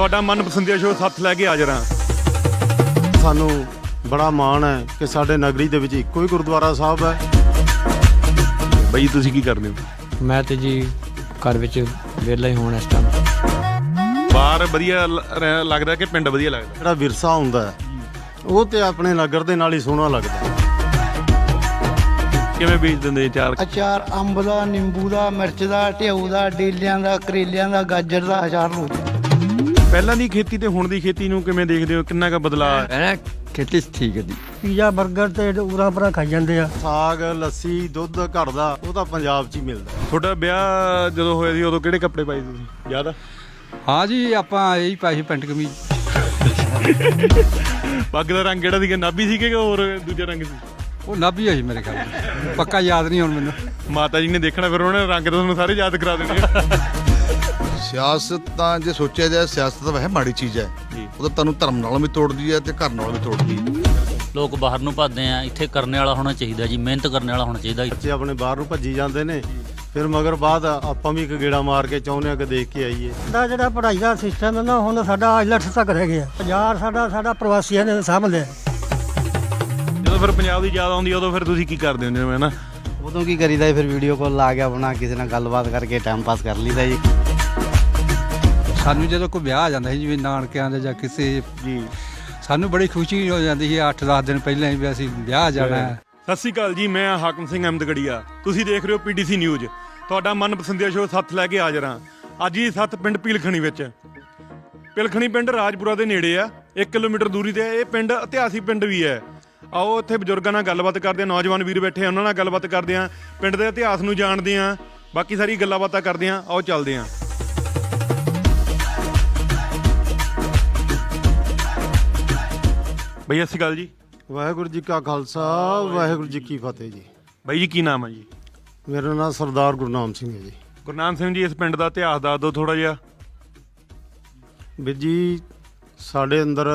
ਤੁਹਾਡਾ ਮਨਪਸੰਦੀਆ ਸ਼ੋਅ ਸੱਤ ਲੈ ਕੇ ਹਾਜ਼ਰ ਹਾਂ। ਸਾਨੂੰ ਬੜਾ ਮਾਣ ਹੈ ਕਿ ਸਾਡੇ ਨਗਰੀ ਦੇ ਵਿੱਚ ਇੱਕੋ ਹੀ ਗੁਰਦੁਆਰਾ ਸਾਹਿਬ ਹੈ। ਬਈ ਤੁਸੀਂ ਕੀ ਕਰਦੇ ਹੋ? ਮੈਂ ਤੇ ਜੀ ਘਰ ਵਿੱਚ ਵਿਹਲਾ ਹੀ ਹੋਣ ਇਸ ਟਾਈਮ ਬਾਹਰ ਵਧੀਆ ਲੱਗਦਾ ਕਿ ਪਿੰਡ ਵਧੀਆ ਲੱਗਦਾ? ਜਿਹੜਾ ਵਿਰਸਾ ਹੁੰਦਾ ਹੈ ਉਹ ਤੇ ਆਪਣੇ ਨਗਰ ਦੇ ਨਾਲ ਹੀ ਸੋਹਣਾ ਲੱਗਦਾ। ਕਿਵੇਂ ਵੇਚ ਦਿੰਦੇ ਚਾਰ ਅਚਾਰ ਅੰਬ ਦਾ ਨਿੰਬੂ ਦਾ ਮਿਰਚ ਦਾ ਢਿਊ ਦਾ ਡੇਲਿਆਂ ਦਾ ਕਰੇਲਿਆਂ ਦਾ ਗਾਜਰ ਦਾ ਅਚਾਰ ਲੋ ਪਹਿਲਾਂ ਦੀ ਖੇਤੀ ਤੇ ਹੁਣ ਦੀ ਖੇਤੀ ਨੂੰ ਕਿਵੇਂ ਦੇਖਦੇ ਹੋ? ਕਿੰਨਾ ਕੁ ਬਦਲਾਅ ਹੈ? ਖੇਤੀ ਠੀਕ ਹੈ ਜੀ। ਪੀਜ਼ਾ 버ਗਰ ਤੇ ਉਰਾਂ ਪਰਾਂ ਖਾਈ ਜਾਂਦੇ ਆ। ਸਾਗ ਲੱਸੀ ਦੁੱਧ ਘਰ ਦਾ ਉਹ ਤਾਂ ਪੰਜਾਬ 'ਚ ਹੀ ਮਿਲਦਾ। ਤੁਹਾਡਾ ਵਿਆਹ ਜਦੋਂ ਹੋਇਆ ਸੀ ਉਦੋਂ ਕਿਹੜੇ ਕੱਪੜੇ ਪਾਏ ਤੁਸੀਂ? ਯਾਦ ਆ? ਹਾਂ ਜੀ ਆਪਾਂ ਇਹੀ ਪਾਈ ਸੀ ਪੈਂਟ ਕਮੀਜ਼। ਪੱਗ ਦਾ ਰੰਗ ਕਿਹੜਾ ਸੀਗਾ? ਨਾਭੀ ਸੀ ਕਿ ਹੋਰ ਦੂਜਾ ਰੰਗ ਸੀ? ਉਹ ਨਾਭੀ ਹੈ ਜੀ ਮੇਰੇ ਖਿਆਲ ਨਾਲ। ਪੱਕਾ ਯਾਦ ਨਹੀਂ ਹੁਣ ਮੈਨੂੰ। ਮਾਤਾ ਜੀ ਨੇ ਦੇਖਣਾ ਫਿਰ ਉਹਨਾਂ ਨੇ ਰੰਗ ਤਾਂ ਤੁਹਾਨੂੰ ਸਾਰੇ ਯਾਦ ਕਰਾ ਦੇਣੇ ਆ। ਸਿਆਸਤ ਤਾਂ ਜੇ ਸੋਚਿਆ ਜਾਏ ਸਿਆਸਤ ਤਾਂ ਵੈਸੇ ਮਾੜੀ ਚੀਜ਼ ਹੈ। ਜੀ। ਉਹ ਤਾਂ ਤੁਹਾਨੂੰ ਧਰਮ ਨਾਲ ਵੀ ਤੋੜਦੀ ਹੈ ਤੇ ਘਰ ਨਾਲ ਵੀ ਤੋੜਦੀ ਹੈ। ਲੋਕ ਬਾਹਰ ਨੂੰ ਭੱਜਦੇ ਆ ਇੱਥੇ ਕਰਨੇ ਵਾਲਾ ਹੋਣਾ ਚਾਹੀਦਾ ਜੀ ਮਿਹਨਤ ਕਰਨ ਵਾਲਾ ਹੋਣਾ ਚਾਹੀਦਾ ਬੱਚੇ ਆਪਣੇ ਬਾਹਰ ਨੂੰ ਭੱਜੀ ਜਾਂਦੇ ਨੇ ਫਿਰ ਮਗਰ ਬਾਅਦ ਆਪਾਂ ਵੀ ਇੱਕ ਗੇੜਾ ਮਾਰ ਕੇ ਚਾਹੁੰਦੇ ਆ ਕਿ ਦੇਖ ਕੇ ਆਈਏ। ਦਾ ਜਿਹੜਾ ਪੜ੍ਹਾਈ ਦਾ ਸਿਸਟਮ ਹੈ ਨਾ ਹੁਣ ਸਾਡਾ ਆਈਲੈਟਸ ਤੱਕ ਰਹਿ ਗਿਆ। ਬਾਜ਼ਾਰ ਸਾਡਾ ਸਾਡਾ ਪ੍ਰਵਾਸੀਆਂ ਨੇ ਸਾਂਭ ਲਿਆ ਜਦੋਂ ਫਿਰ ਪੰਜਾਬ ਦੀ ਯਾਦ ਆਉਂਦੀ ਆ, ਉਦੋਂ ਫਿਰ ਤੁਸੀਂ ਕੀ ਕਰਦੇ ਹੁੰਦੇ ਹੋ ਨਾ? ਉਦੋਂ ਕੀ ਕਰੀਦਾ ਜੀ, ਫਿਰ ਵੀਡੀਓ ਕਾਲ ਲਾ ਕੇ ਆਪਣਾ ਕਿਸੇ ਨਾਲ ਗੱਲਬਾਤ ਕਰਕੇ ਟਾਈਮ ਪਾਸ ਕਰ ਲਈਦਾ ਜੀ। ਸਾਨੂੰ ਜਦੋਂ ਕੋਈ ਵਿਆਹ ਆ ਜਾਂਦਾ ਸੀ ਜਿਵੇਂ ਨਾਨਕਿਆਂ ਦੇ ਜਾਂ ਕਿਸੇ ਜੀ। ਸਾਨੂੰ ਬੜੀ ਖੁਸ਼ੀ ਹੋ ਜਾਂਦੀ ਸੀ 8-10 ਦਿਨ ਪਹਿਲਾਂ ਹੀ ਵੀ ਅਸੀਂ ਵਿਆਹ ਜਾਣਾ। ਹੈ ਸਤਿ ਸ਼੍ਰੀ ਅਕਾਲ ਜੀ ਮੈਂ ਹਾਕਮ ਸਿੰਘ ਅਹਿਮਦਗੜੀਆ। ਤੁਸੀਂ ਦੇਖ ਰਹੇ ਹੋ ਪੀਡੀਸੀ ਨਿਊਜ਼। ਤੁਹਾਡਾ ਮਨਪਸੰਦੀਆ ਸ਼ੋਅ ਸੱਤ ਲੈ ਕੇ ਹਾਜ਼ਰ ਹਾਂ ਅੱਜ ਹੀ ਸੱਤ ਪਿੰਡ ਪੀਲਖਣੀ ਵਿੱਚ। ਪਿਲਖਣੀ ਪਿੰਡ ਰਾਜਪੁਰਾ ਦੇ ਨੇੜੇ ਆ। 1 ਕਿਲੋਮੀਟਰ ਦੂਰੀ ਤੇ ਇਹ ਪਿੰਡ ਇਤਿਹਾਸਿਕ ਪਿੰਡ ਵੀ ਹੈ। ਆਓ ਇੱਥੇ ਬਜ਼ੁਰਗਾਂ ਨਾਲ ਗੱਲਬਾਤ ਕਰਦੇ ਆ ਨੌਜਵਾਨ ਵੀਰ ਬੈਠੇ ਆ ਉਹਨਾਂ ਨਾਲ ਗੱਲਬਾਤ ਕਰਦੇ ਆ ਪਿੰਡ ਦੇ ਇਤਿਹਾਸ ਨੂੰ ਜਾਣਦੇ ਆ ਬਾਕੀ ਸਾਰੀ ਗੱਲਾਂ ਬਾਤਾਂ ਕਰਦੇ ਆ ਆਓ ਚੱਲਦੇ ਆ ਬਈ ਸਤਿ ਸ਼੍ਰੀ ਅਕਾਲ ਜੀ। ਵਾਹਿਗੁਰੂ ਜੀ ਕਾ ਖਾਲਸਾ ਵਾਹਿਗੁਰੂ ਜੀ ਕੀ ਫਤਿਹ ਜੀ। ਬਾਈ ਜੀ ਕੀ ਨਾਮ ਹੈ ਜੀ? ਮੇਰਾ ਨਾਮ ਸਰਦਾਰ ਗੁਰਨਾਮ ਸਿੰਘ ਹੈ ਜੀ। ਗੁਰਨਾਮ ਸਿੰਘ ਜੀ ਇਸ ਪਿੰਡ ਦਾ ਇਤਿਹਾਸ ਦੱਸ ਦਿਓ ਥੋੜਾ ਜਿਹਾ। ਵੀਰ ਜੀ ਸਾਡੇ ਅੰਦਰ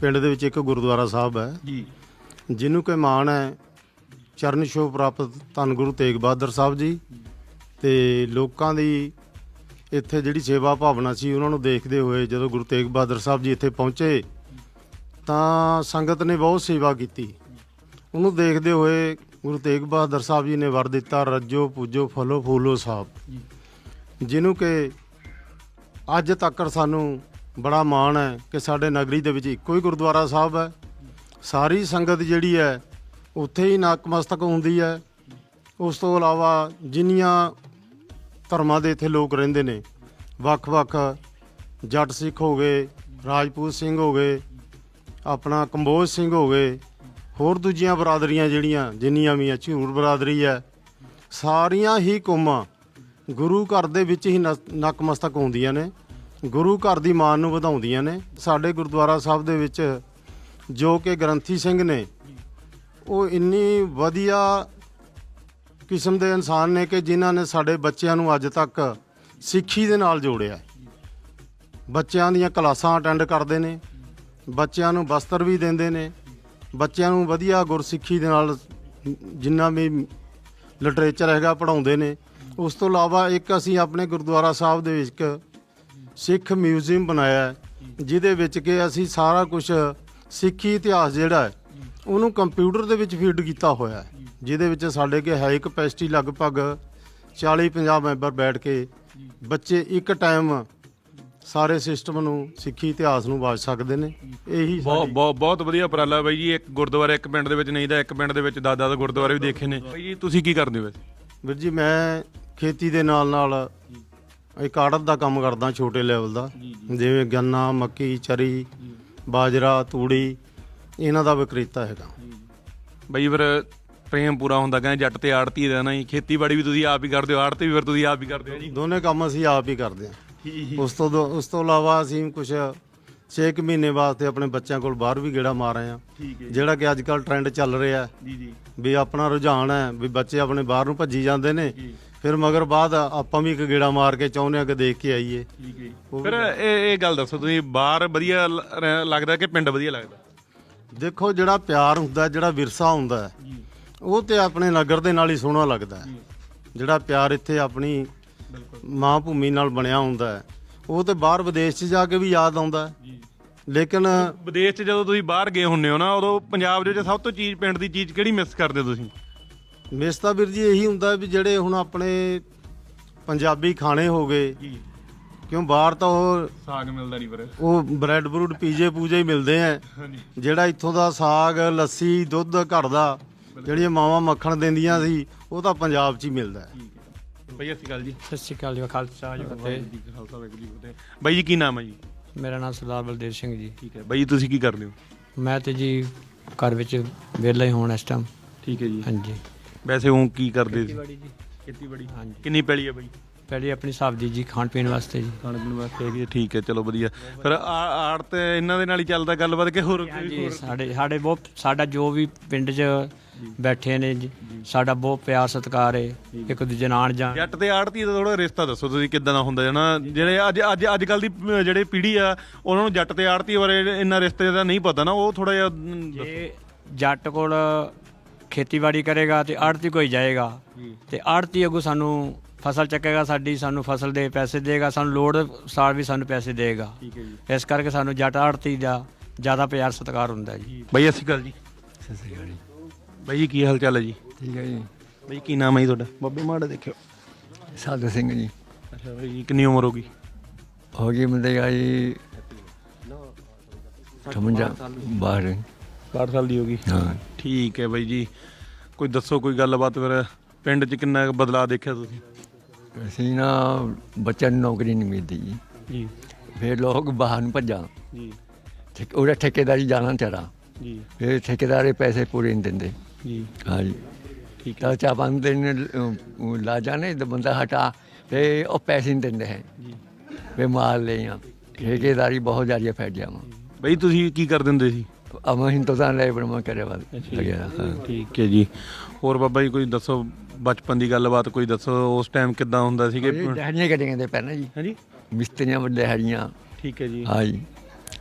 ਪਿੰਡ ਦੇ ਵਿੱਚ ਇੱਕ ਗੁਰਦੁਆਰਾ ਸਾਹਿਬ ਹੈ। ਜੀ। ਜਿਹਨੂੰ ਕਿ ਮਾਣ ਹੈ ਚਰਨ ਛੋਹ ਪ੍ਰਾਪਤ ਧੰਨ ਗੁਰੂ ਤੇਗ ਬਹਾਦਰ ਸਾਹਿਬ ਜੀ। ਤੇ ਲੋਕਾਂ ਦੀ ਇੱਥੇ ਜਿਹੜੀ ਸੇਵਾ ਭਾਵਨਾ ਸੀ ਉਹਨਾਂ ਨੂੰ ਦੇਖਦੇ ਹੋਏ ਜਦੋਂ ਗੁਰੂ ਤੇਗ ਬਹਾਦਰ ਸਾਹਿਬ ਜੀ ਇੱਥੇ ਪਹੁੰਚੇ ਤਾਂ ਸੰਗਤ ਨੇ ਬਹੁਤ ਸੇਵਾ ਕੀਤੀ। ਉਹਨੂੰ ਦੇਖਦੇ ਹੋਏ ਗੁਰੂ ਤੇਗ ਬਹਾਦਰ ਸਾਹਿਬ ਜੀ ਨੇ ਵਰ ਦਿੱਤਾ, ਰੱਜੋ ਪੂਜੋ ਫਲੋ ਫੂਲੋ ਸਾਹਿਬ ਜਿਹਨੂੰ ਕਿ ਅੱਜ ਤੱਕ ਸਾਨੂੰ ਬੜਾ ਮਾਣ ਹੈ ਕਿ ਸਾਡੇ ਨਗਰੀ ਦੇ ਵਿੱਚ ਇੱਕੋ ਹੀ ਗੁਰਦੁਆਰਾ ਸਾਹਿਬ ਹੈ। ਸਾਰੀ ਸੰਗਤ ਜਿਹੜੀ ਹੈ, ਉੱਥੇ ਹੀ ਨਤਮਸਤਕ ਹੁੰਦੀ ਹੈ। ਉਸ ਤੋਂ ਇਲਾਵਾ ਜਿੰਨੀਆਂ ਧਰਮਾਂ ਦੇ ਇੱਥੇ ਲੋਕ ਰਹਿੰਦੇ ਨੇ, ਵੱਖ-ਵੱਖ ਜੱਟ ਸਿੱਖ ਹੋ ਗਏ, ਰਾਜਪੂਤ ਸਿੰਘ ਹੋ ਗਏ ਆਪਣਾ ਕੰਬੋਜ ਸਿੰਘ ਹੋ ਗਏ, ਹੋਰ ਦੂਜੀਆਂ ਬਰਾਦਰੀਆਂ ਜਿਹੜੀਆਂ, ਜਿੰਨੀਆਂ ਵੀ ਆ ਝੂਰ ਬਰਾਦਰੀ ਹੈ, ਸਾਰੀਆਂ ਹੀ ਕੌਮਾਂ ਗੁਰੂ ਘਰ ਦੇ ਵਿੱਚ ਹੀ ਨਸ- ਨਤਮਸਤਕ ਹੁੰਦੀਆਂ ਨੇ, ਗੁਰੂ ਘਰ ਦੀ ਮਾਨ ਨੂੰ ਵਧਾਉਂਦੀਆਂ ਨੇ। ਸਾਡੇ ਗੁਰਦੁਆਰਾ ਸਾਹਿਬ ਦੇ ਵਿੱਚ ਜੋ ਕਿ ਗ੍ਰੰਥੀ ਸਿੰਘ ਨੇ, ਉਹ ਇੰਨੀ ਵਧੀਆ ਕਿਸਮ ਦੇ ਇਨਸਾਨ ਨੇ ਕਿ ਜਿਨ੍ਹਾਂ ਨੇ ਸਾਡੇ ਬੱਚਿਆਂ ਨੂੰ ਅੱਜ ਤੱਕ ਸਿੱਖੀ ਦੇ ਨਾਲ ਜੋੜਿਆ। ਬੱਚਿਆਂ ਦੀਆਂ ਕਲਾਸਾਂ ਅਟੈਂਡ ਕਰਦੇ ਨੇ ਬੱਚਿਆਂ ਨੂੰ ਵਸਤਰ ਵੀ ਦਿੰਦੇ ਨੇ, ਬੱਚਿਆਂ ਨੂੰ ਵਧੀਆ ਗੁਰਸਿੱਖੀ ਦੇ ਨਾਲ ਜਿੰਨਾ ਵੀ ਲਿਟਰੇਚਰ ਹੈਗਾ ਪੜਾਉਂਦੇ ਨੇ। ਉਸ ਤੋਂ ਇਲਾਵਾ ਇੱਕ ਅਸੀਂ ਆਪਣੇ ਗੁਰਦੁਆਰਾ ਸਾਹਿਬ ਦੇ ਵਿੱਚ ਇੱਕ ਸਿੱਖ ਮਿਊਜ਼ੀਅਮ ਬਣਾਇਆ ਹੈ, ਜਿਹਦੇ ਵਿੱਚ ਕਿ ਅਸੀਂ ਸਾਰਾ ਕੁਝ ਸਿੱਖੀ ਇਤਿਹਾਸ ਜਿਹੜਾ ਹੈ, ਉਹਨੂੰ ਕੰਪਿਊਟਰ ਦੇ ਵਿੱਚ ਫੀਡ ਕੀਤਾ ਹੋਇਆ ਹੈ, ਜਿਹਦੇ ਵਿੱਚ ਸਾਡੇ ਕੇ ਹਾਈ ਕਪੈਸਿਟੀ ਲਗਭਗ 40-50 ਮੈਂਬਰ ਬੈਠ ਕੇ ਬੱਚੇ ਇੱਕ ਟਾਈਮ ਸਾਰੇ ਸਿਸਟਮ ਨੂੰ ਸਿੱਖੀ ਇਤਿਹਾਸ ਨੂੰ ਵਾਚ ਸਕਦੇ ਨੇ। ਇਹੀ ਬਹੁਤ ਸਾਡੀ- ਬਹੁਤ ਬਹੁਤ ਵਧੀਆ ਉਪਰਾਲਾ ਬਾਈ ਜੀ। ਇੱਕ ਗੁਰਦੁਆਰਾ ਇੱਕ ਪਿੰਡ ਦੇ ਵਿੱਚ ਨਹੀਂ ਤਾਂ ਇੱਕ ਪਿੰਡ ਦੇ ਵਿੱਚ ਦਾਦਾ ਦਾ ਗੁਰਦੁਆਰੇ ਵੀ ਦੇਖੇ ਨੇ। ਬਾਈ ਜੀ ਤੁਸੀਂ ਕੀ ਕਰਦੇ ਹੋ ਵੈਸੇ? ਵੀਰ ਜੀ ਮੈਂ ਖੇਤੀ ਦੇ ਨਾਲ ਨਾਲ ਇੱਕ ਆੜਤ ਦਾ ਕੰਮ ਕਰਦਾ ਛੋਟੇ ਲੈਵਲ ਦਾ। ਜਿਵੇਂ ਗੰਨਾ ਮੱਕੀ ਚਰੀ ਬਾਜਰਾ ਤੂੜੀ ਇਹਨਾਂ ਦਾ ਵਿਕਰੇਤਾ ਹੈਗਾ। ਬਾਈ ਫਿਰ ਪ੍ਰੇਮ ਪੂਰਾ ਹੁੰਦਾ ਕਹਿੰਦੇ ਜੱਟ ਤੇ ਆੜਤੀ ਦਾ ਨਾ ਜੀ ਖੇਤੀਬਾੜੀ ਵੀ ਤੁਸੀਂ ਆਪ ਹੀ ਕਰਦੇ ਹੋ ਆੜਤੀ ਵੀ ਫਿਰ ਤੁਸੀਂ ਆਪ ਹੀ ਕਰਦੇ ਹੋ ਜੀ। ਦੋਨੇ ਕੰਮ ਅਸੀਂ ਆਪ ਹੀ ਕਰਦੇ ਹਾਂ। ਉਸ ਤੋਂ ਦੋ- ਉਸ ਤੋਂ ਇਲਾਵਾ ਅਸੀਂ ਕੁਝ 6 ਮਹੀਨੇ ਵਾਸਤੇ ਆਪਣੇ ਬੱਚਿਆਂ ਕੋਲ ਬਾਹਰ ਵੀ ਗੇੜਾ ਮਾਰ ਰਹੇ ਹਾਂ। ਜਿਹੜਾ ਕਿ ਅੱਜ ਕੱਲ ਟ੍ਰੈਂਡ ਚੱਲ ਰਿਹਾ ਜੀ ਜੀ। ਵੀ ਆਪਣਾ ਰੁਝਾਨ ਹੈ ਵੀ ਬੱਚੇ ਆਪਣੇ ਬਾਹਰ ਨੂੰ ਭੱਜੀ ਜਾਂਦੇ ਨੇ। ਫਿਰ ਮਗਰ ਬਾਅਦ ਆਪਾਂ ਵੀ ਇੱਕ ਗੇੜਾ ਮਾਰ ਕੇ ਚਾਹੁੰਦੇ ਆ ਕਿ ਦੇਖ ਕੇ ਆਈਏ। ਠੀਕ ਹੈ ਫਿਰ ਇਹ ਇਹ ਗੱਲ ਦੱਸੋ ਤੁਸੀਂ ਬਾਹਰ ਵਧੀਆ ਲ- ਰਹਿ- ਲੱਗਦਾ ਕਿ ਪਿੰਡ ਵਧੀਆ ਲੱਗਦਾ? ਦੇਖੋ ਜਿਹੜਾ ਪਿਆਰ ਹੁੰਦਾ ਹੈ, ਜਿਹੜਾ ਵਿਰਸਾ ਹੁੰਦਾ ਹੈ, ਉਹ ਤੇ ਆਪਣੇ ਨਗਰ ਦੇ ਨਾਲ ਹੀ ਸੋਹਣਾ ਲੱਗਦਾ ਹੈ। ਜਿਹੜਾ ਪਿਆਰ ਇੱਥੇ ਆਪਣੀ ਮਾਂ ਭੂਮੀ ਨਾਲ ਬਣਿਆ ਹੁੰਦਾ ਹੈ। ਉਹ ਤੇ ਬਾਹਰ ਵਿਦੇਸ਼ 'ਚ ਜਾ ਕੇ ਵੀ ਯਾਦ ਆਉਂਦਾ ਹੈ। ਲੇਕਿਨ ਵਿਦੇਸ਼ 'ਚ ਜਦੋਂ ਤੁਸੀਂ ਬਾਹਰ ਗਏ ਹੁੰਨੇ ਹੋ ਨਾ ਉਦੋਂ ਪੰਜਾਬ ਦੇ ਵਿੱਚ ਸਭ ਤੋਂ ਚੀਜ਼ ਪਿੰਡ ਦੀ ਚੀਜ਼ ਕਿਹੜੀ ਮਿਸ ਕਰਦੇ ਹੋ ਤੁਸੀਂ? ਮਿਸ ਤਾਂ ਵੀਰ ਜੀ ਇਹੀ ਹੁੰਦਾ ਵੀ ਜਿਹੜੇ ਹੁਣ ਆਪਣੇ ਪੰਜਾਬੀ ਖਾਣੇ ਹੋ ਗਏ ਜੀ। ਕਿਉਂ ਬਾਹਰ ਤਾਂ ਉਹ ਸਾਗ ਮਿਲਦਾ ਨਹੀਂ ਪਰ ਉਹ ਬ੍ਰੈਡ ਬਰੂਡ ਪੀਜੇ ਪੂਜੇ ਹੀ ਮਿਲਦੇ ਆ। ਜਿਹੜਾ ਇੱਥੋਂ ਦਾ ਸਾਗ ਲੱਸੀ ਦੁੱਧ ਘਰ ਦਾ ਜਿਹੜੀਆਂ ਮਾਵਾਂ ਮੱਖਣ ਦਿੰਦੀਆਂ ਸੀ ਉਹ ਤਾਂ ਪੰਜਾਬ 'ਚ ਹੀ ਮਿਲਦਾ ਹੈ। ਬਈ ਅਸੀਂ ਗੱਲ ਜੀ। ਸਤਿ ਸ਼੍ਰੀ ਅਕਾਲ ਜੀ ਖਾਲਸਾ ਜੀ ਫਤਿਹ ਖਾਲਸਾ ਵਾਹਿਗੁਰੂ ਜੀ ਕੀ ਫਤਿਹ ਬਾਈ ਜੀ ਕੀ ਨਾਮ ਹੈ ਜੀ? ਮੇਰਾ ਨਾਮ ਸਰਦਾਰ ਬਲਦੇਵ ਸਿੰਘ ਜੀ। ਠੀਕ ਹੈ। ਬਾਈ ਜੀ ਤੁਸੀਂ ਕੀ ਕਰਦੇ ਹੋ? ਮੈਂ ਤੇ ਜੀ ਘਰ ਵਿੱਚ ਵਿਹਲਾ ਹੀ ਹੋਣ ਇਸ ਟਾਈਮ ਠੀਕ ਹੈ ਜੀ। ਹਾਂਜੀ। ਵੈਸੇ ਉਹ ਕੀ ਕਰਦੇ ਸੀ? ਖੇਤੀਬਾੜੀ ਜੀ। ਖੇਤੀਬਾੜੀ। ਹਾਂਜੀ। ਕਿੰਨੀ ਪੈਲੀ ਹੈ ਬਾਈ? ਪਹਿਲੀ ਆਪਣੀ ਸਬਜ਼ੀ ਜੀ ਖਾਣ ਪੀਣ ਵਾਸਤੇ ਜੀ। ਖਾਣ ਪੀਣ ਵਾਸਤੇ ਹੈਗੀ ਹੈ, ਠੀਕ ਹੈ ਚਲੋ ਵਧੀਆ। ਆ- ਆੜ ਤੇ ਇਹਨਾਂ ਦੇ ਨਾਲ ਹੀ ਚੱਲਦਾ ਗੱਲਬਾਤ ਕਿ ਹੋਰ? ਸਾਡੇ ਸਾਡੇ ਬਹੁਤ ਸਾਡਾ ਜੋ ਵੀ ਪਿੰਡ 'ਚ ਬੈਠੇ ਨੇ ਜੀ। ਸਾਡਾ ਬਹੁਤ ਪਿਆਰ ਸਤਿਕਾਰ ਹੈ ਇੱਕ ਦੂਜੇ ਨਾਲ ਜਾਣ। ਜੱਟ ਤੇ ਆੜਤੀ ਦਾ ਥੋੜਾ ਰਿਸ਼ਤਾ ਦੱਸੋ ਤੁਸੀਂ ਕਿੱਦਾਂ ਦਾ ਹੁੰਦਾ ਹੈ ਨਾ ਜਿਹੜੇ ਅੱਜ ਅੱਜ ਅੱਜ ਕੱਲ ਦੀ ਜਿਹੜੇ ਪੀੜ੍ਹੀ ਆ ਉਹਨਾਂ ਨੂੰ ਜੱਟ ਤੇ ਆੜਤੀ ਬਾਰੇ ਇੰਨਾ ਰਿਸ਼ਤੇ ਦਾ ਨਹੀਂ ਪਤਾ ਨਾ ਉਹ ਥੋੜਾ ਜਿਹਾ ਅਮ, ਜੇ ਜੱਟ ਕੋਲ ਖੇਤੀਬਾੜੀ ਕਰੇਗਾ ਤੇ ਆੜਤੀ ਕੋਈ ਜਾਏਗਾ ਤੇ ਆੜਤੀ ਅਗੋ ਸਾਨੂੰ ਫਸਲ ਚੱਕੇਗਾ ਸਾਡੀ ਸਾਨੂੰ ਫਸਲ ਦੇ ਪੈਸੇ ਦੇਗਾ ਸਾਨੂੰ ਲੋੜ ਸਾਲ ਵੀ ਸਾਨੂੰ ਪੈਸੇ ਦੇਗਾ। ਠੀਕ ਹੈ ਜੀ। ਇਸ ਕਰਕੇ ਸਾਨੂੰ ਜੱਟ ਆੜਤੀ ਦਾ ਜ਼ਿਆਦਾ ਪਿਆਰ ਸਤਿਕਾਰ ਹੁੰਦਾ ਜੀ। ਬਾਈ ਅਸੀਂ ਗੱਲ ਜੀ। ਸਤਿ ਸ੍ਰੀ ਅਕਾਲ ਜੀ। ਬਾਈ ਜੀ ਕੀ ਹਾਲ ਚਾਲ ਹੈ ਜੀ? ਠੀਕ ਹੈ ਜੀ। ਬਾਈ ਕੀ ਨਾਮ ਹੈ ਜੀ ਤੁਹਾਡਾ? ਬੱਬੇ ਮਾੜਾ ਦੇਖਿਓ। ਸਾਧੂ ਸਿੰਘ ਜੀ। ਅੱਛਾ ਬਾਈ ਜੀ ਕਿੰਨੀ ਉਮਰ ਹੋ ਗਈ? ਹੋ ਗਈ ਮਿਲੇਗਾ ਜੀ 58 ਬਾਹਰ 60 ਸਾਲ ਦੀ ਹੋ ਗਈ। ਹਾਂ। ਠੀਕ ਹੈ ਬਾਈ ਜੀ। ਕੋਈ ਦੱਸੋ ਕੋਈ ਗੱਲਬਾਤ ਫਿਰ ਪਿੰਡ 'ਚ ਕਿੰਨਾ ਕੁ ਬਦਲਾਅ ਦੇਖਿਆ ਤੁਸੀਂ? ਅਸੀਂ ਨਾ ਬੱਚਿਆਂ ਨੂੰ ਨੌਕਰੀ ਨਹੀਂ ਮਿਲਦੀ ਜੀ। ਜੀ। ਫਿਰ ਲੋਕ ਬਾਹਰ ਨੂੰ ਭੱਜਾਂ। ਜੀ। ਉਹਦਾ ਠੇਕੇਦਾਰੀ ਜਾਣਾ ਚਾਰਾ ਜੀ। ਫਿਰ ਠੇਕੇਦਾਰੇ ਪੈਸੇ ਪੂਰੇ ਨਹੀਂ ਦਿੰਦੇ। ਜੀ। ਹਾਂ ਜੀ ਠੀਕ ਤਾਂ ਚਾ ਬੰਦ ਦਿਨ ਅਹ, ਲਾ ਜਾਣੇ ਤੇ ਬੰਦਾ ਹਟਾ ਤੇ ਉਹ ਪੈਸੇ ਨਹੀਂ ਦਿੰਦੇ ਹੈ। ਜੀ। ਵੇ ਮਾਰ ਲਈਆਂ ਠੇਕੇਦਾਰੀ ਬਹੁਤ ਜ਼ਿਆਦਾ ਫੈਲ ਗਿਆ ਵਾ। ਬਾਈ ਤੁਸੀਂ ਕੀ ਕਰ ਦਿੰਦੇ ਸੀ? ਅਮ ਹਿੰਦੁਸਤਾਨ ਲੈ ਬਰਮਾ ਕਰੇ ਵਾ। ਲਗਿਆ ਹਾਂ। ਠੀਕ। ਹੈ ਜੀ। ਹੋਰ ਬਾਬਾ ਜੀ ਕੋਈ ਦੱਸੋ ਬਚਪਨ ਦੀ ਗੱਲਬਾਤ ਕੋਈ ਦੱਸੋ ਉਸ ਟਾਈਮ ਕਿੱਦਾਂ ਹੁੰਦਾ ਸੀਗੇ ਇਹ ਦਿਹਾੜੀਆਂ ਕੱਢੀਆਂ ਦੇ ਪਹਿਲਾਂ ਜੀ। ਹਾਂਜੀ। ਮਿਸਤਰੀਆਂ ਵੱਡੇ ਦਿਹਾੜੀਆਂ ਠੀਕ ਹੈ ਜੀ। ਹਾਂ ਜੀ।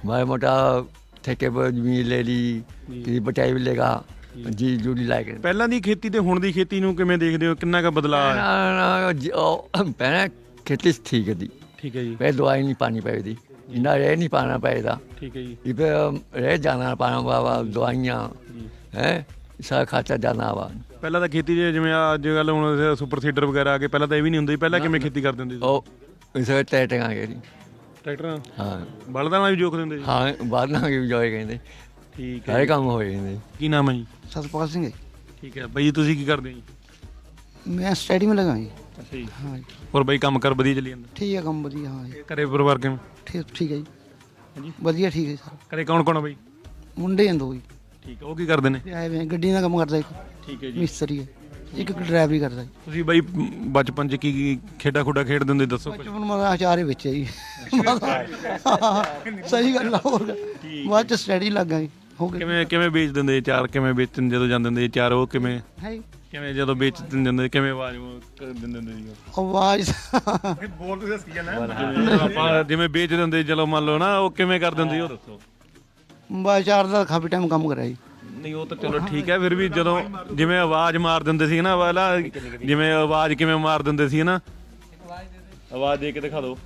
ਮੈਂ ਮੋਟਾ ਠੇਕੇ ਪਰ ਜ਼ਮੀਨ ਲੈ ਲਈ ਕਿ ਬਚਾਈ ਵੀ ਲੇਗਾ ਜੀ ਜੁੜੀ ਲਾ ਕੇ। ਪਹਿਲਾਂ ਦੀ ਖੇਤੀ ਤੇ ਹੁਣ ਦੀ ਖੇਤੀ ਨੂੰ ਕਿਵੇਂ ਦੇਖਦੇ ਹੋ? ਕਿੰਨਾ ਕੁ ਬਦਲਾਅ ਹੈ ਨਾ ਨਾ ਜੀ, ਉਹ ਪਹਿਲਾਂ ਖੇਤੀ ਠੀਕ ਦੀ ਠੀਕ ਹੈ ਜੀ। ਪਹਿਲਾਂ ਦਵਾਈ ਨਹੀਂ ਪਾਣੀ ਪਈਦੀ ਇੰਨਾ ਰਹਿ ਨਹੀਂ ਪਾਣਾ ਪਏਦਾ ਠੀਕ ਹੈ ਜੀ। ਇਹ ਪੇ ਰਹਿ ਜਾਣਾ ਪਾਣਾ ਬਾਬਾ ਦਵਾਈਆਂ ਹੈ ਸਾਰਾ ਖਰਚਾ ਜਾਣਾ ਵਾ। ਪਹਿਲਾਂ ਤਾਂ ਖੇਤੀ 'ਚ ਜਿਵੇਂ ਅੱਜ ਕੱਲ ਹੁਣ ਸੁਪਰ ਸੀਡਰ ਵਗੈਰਾ ਆ ਗਏ ਪਹਿਲਾਂ ਤਾਂ ਇਹ ਵੀ ਨਹੀਂ ਹੁੰਦੇ ਸੀ। ਪਹਿਲਾਂ ਕਿਵੇਂ ਖੇਤੀ ਕਰਦੇ ਹੁੰਦੇ ਸੀ? ਉਹ ਇਸ ਵੇ ਟੈ ਟੰਗਾਂਗੇ ਜੀ। ਟਰੈਕਟਰਾਂ? ਹਾਂ। ਬਲਦਾਂ ਨਾਲ ਵੀ ਜੋਖ ਦਿੰਦੇ ਸੀ? ਹਾਂ ਬਾਹਰ ਨਾ ਵੀ ਜਾਏ ਕਹਿੰਦੇ ਠੀਕ ਹੈ ਸਾਰੇ ਕੰਮ ਹੋਏ ਨੇ ਕੀ ਨਾਮ ਹੈ ਜੀ? ਸਤਪਾਲ ਸਿੰਘ ਹੈ। ਠੀਕ ਹੈ। ਬਾਈ ਤੁਸੀਂ ਕੀ ਕਰਦੇ ਜੀ? ਮੈਂ ਸਟੱਡੀ ਮੇ ਲਗਾ ਜੀ। ਹਾਂ ਜੀ। ਹੋਰ ਬਾਈ ਕੰਮ ਕਰ ਵਧੀਆ ਚੱਲੀ ਜਾਂਦਾ? ਠੀਕ ਹੈ ਕੰਮ ਵਧੀਆ ਹਾਂ ਜੀ। ਘਰੇ ਪਰਿਵਾਰ ਕਿਵੇਂ? ਠੀਕ ਠੀਕ ਹੈ ਜੀ। ਹਾਂਜੀ। ਵਧੀਆ ਠੀਕ ਹੈ ਸਰ ਘਰੇ ਕੌਣ ਕੌਣ ਆ ਮੁੰਡੇ ਹਨ ਜੀ। ਠੀਕ ਹੈ ਉਹ ਕੀ ਕਰਦੇ ਨੇ? ਆਏ ਹੋਏ ਗੱਡੀ ਦਾ ਕੰਮ ਕਰਦਾ ਇੱਕ। ਠੀਕ ਹੈ ਮਿਸਤਰੀ ਹੈ। ਇੱਕ ਡਰਾਈਵਰੀ ਕਰਦਾ ਤੁਸੀਂ ਬਾਈ ਬਚਪਨ ਚ ਕੀ ਕੀ ਖੇਡਾਂ ਖੁੱਡਾਂ ਖੇਡਦੇ ਹੁੰਦੇ ਦੱਸੋ ਬਚਪਨ ਮਾ ਆਚਾਰੇ ਵਿੱਚ ਹੈ ਸਹੀ ਗੱਲ ਆ ਹੋਰ ਬਾਅਦ ਚ ਸਟੱਡੀ ਲੱਗਾ ਜੀ। ਹੋ ਗਿਆ। ਕਿਵੇਂ ਕਿਵੇਂ ਵੇਚ ਦਿੰਦੇ ਇਹ ਚਾਰ? ਕਿਵੇਂ ਵੇਚਣ ਜਦੋਂ ਜਾਂਦੇ ਹੁੰਦੇ ਇਹ ਚਾਰ? ਉਹ ਕਿਵੇਂ? ਹੈ ਜੀ। ਕਿਵੇਂ ਜਦੋਂ ਵੇਚ ਦਿੰਦੇ ਕਿਵੇਂ ਆਵਾਜ਼ ਕਰ ਦਿੰਦੇ ਹੁੰਦੇ ਸੀ ਆਵਾਜ਼। ਬੋਲ ਤੁਸੀਂ ਦੱਸੀ ਜਾਣਾ ਆਪਾਂ ਜਿਵੇਂ ਵੇਚ ਦਿੰਦੇ ਚਲੋ ਮੰਨ ਲਓ ਨਾ ਉਹ ਕਿਵੇਂ ਕਰ ਦਿੰਦੇ ਉਹ ਦੱਸੋ। ਬਾਜ਼ਾਰ ਦਾ ਕਾਫੀ ਟਾਈਮ ਕੰਮ ਕਰਿਆ ਜੀ। ਨਹੀਂ ਉਹ ਤਾਂ ਚਲੋ ਠੀਕ ਹੈ ਫਿਰ ਵੀ ਜਦੋਂ ਜਿਵੇਂ ਆਵਾਜ਼ ਮਾਰ ਦਿੰਦੇ ਸੀ ਨਾ ਵਾਲਾ ਜਿਵੇਂ ਆਵਾਜ਼ ਕਿਵੇਂ ਮਾਰ ਦਿੰਦੇ ਸੀ ਨਾ। ਆਵਾਜ਼ ਦੇ ਕੇ ਦਿਖਾ ਦਿਓ।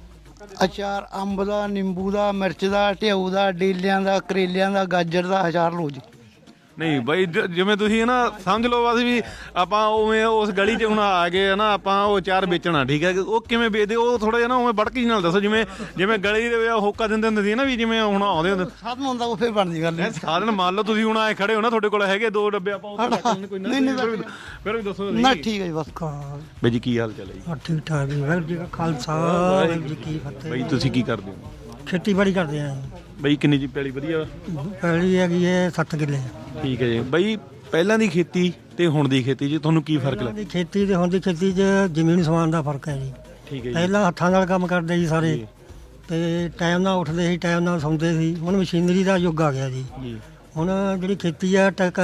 ਅਚਾਰ, ਅੰਬ ਦਾ, ਨਿੰਬੂ ਦਾ, ਮਿਰਚ ਦਾ ਢਿਊ ਦਾ, ਡੇਲਿਆਂ ਦਾ, ਕਰੇਲਿਆਂ ਦਾ, ਗਾਜਰ ਦਾ, ਅਚਾਰ ਲਓ ਜੀ। ਨਹੀਂ ਬਾਈ ਜ- ਜਿਵੇਂ ਤੁਸੀਂ ਨਾ ਸਮਝ ਲਓ ਬਸ ਵੀ ਆਪਾਂ ਉਵੇਂ ਉਸ ਗਲੀ 'ਚ ਹੁਣ ਆ ਗਏ ਆ ਨਾ ਆਪਾਂ ਉਹ ਚਾਰ ਵੇਚਣਾ ਠੀਕ ਹੈ? ਉਹ ਕਿਵੇਂ ਵੇਚਦੇ? ਉਹ ਥੋੜਾ ਜਿਹਾ ਨਾ ਉਵੇਂ ਬੜਕੀ ਨਾਲ ਦੱਸੋ ਜਿਵੇਂ ਜਿਵੇਂ ਗਲੀ ਦੇ ਵਿੱਚ ਹੋਕਾ ਦਿੰਦੇ ਹੁੰਦੇ ਸੀ ਨਾ ਵੀ ਜਿਵੇਂ ਹੁਣ ਆਉਂਦੇ ਹੁੰਦੇ ਸਾਧਨ ਹੁੰਦਾ ਉਹ ਫੇਰ ਬਣਦੀ ਗੱਲ। ਇਹ ਸਾਧਨ ਮੰਨ ਲਓ ਤੁਸੀਂ ਹੁਣ ਆਏ ਖੜੇ ਹੋ ਨਾ ਤੁਹਾਡੇ ਕੋਲ ਹੈਗੇ ਦੋ ਡੱਬੇ ਆਪਾਂ ਉੱਥੇ ਰੱਖ ਲੈਣੇ ਕੋਈ ਨਾ ਨਹੀਂ, ਨਹੀਂ, ਫਿਰ ਵੀ- ਫਿਰ ਵੀ ਦੱਸੋ ਨਾ ਠੀਕ ਹੈ ਜੀ ਬਸ ਬਾਈ ਜੀ ਕੀ ਹਾਲ ਚਾਲ ਹੈ ਜੀ? ਹਾਂ, ਠੀਕ ਠਾਕ ਜੀ ਵਾਹਿਗੁਰੂ ਜੀ ਕਾ ਖਾਲਸਾ ਵਾਹਿਗੁਰੂ ਜੀ ਕੀ ਫਤਿਹ। ਬਾਈ ਤੁਸੀਂ ਕੀ ਕਰਦੇ ਹੋ? ਖੇਤੀਬਾੜੀ ਕਰਦੇ ਆਂ ਬਾਈ ਕਿੰਨੀ ਜੀ ਪੈਲੀ ਵਧੀਆ? ਪਹਿਲੀ ਹੈਗੀ ਹੈ 7 ਕਿੱਲੇ। ਠੀਕ ਹੈ ਜੀ। ਬਾਈ ਪਹਿਲਾਂ ਦੀ ਖੇਤੀ ਤੇ ਹੁਣ ਦੀ ਖੇਤੀ 'ਚ ਤੁਹਾਨੂੰ ਕੀ ਫ਼ਰਕ ਲੱਗਦਾ ਦੀ ਖੇਤੀ ਤੇ ਹੁਣ ਦੀ ਖੇਤੀ 'ਚ ਜ਼ਮੀਨ ਸਮਾਨ ਦਾ ਫ਼ਰਕ ਹੈ ਜੀ। ਠੀਕ ਹੈ ਜੀ। ਪਹਿਲਾਂ ਹੱਥਾਂ ਨਾਲ ਕੰਮ ਕਰਦੇ ਸੀ ਸਾਰੇ। ਤੇ ਟਾਈਮ ਨਾਲ ਉੱਠਦੇ ਸੀ ਟਾਈਮ ਨਾਲ ਸੌਂਦੇ ਸੀ। ਹੁਣ ਮਸ਼ੀਨਰੀ ਦਾ ਯੁੱਗ ਆ ਗਿਆ ਜੀ। ਜੀ। ਹੁਣ ਜਿਹੜੀ ਖੇਤੀ ਆ ਟੈਕ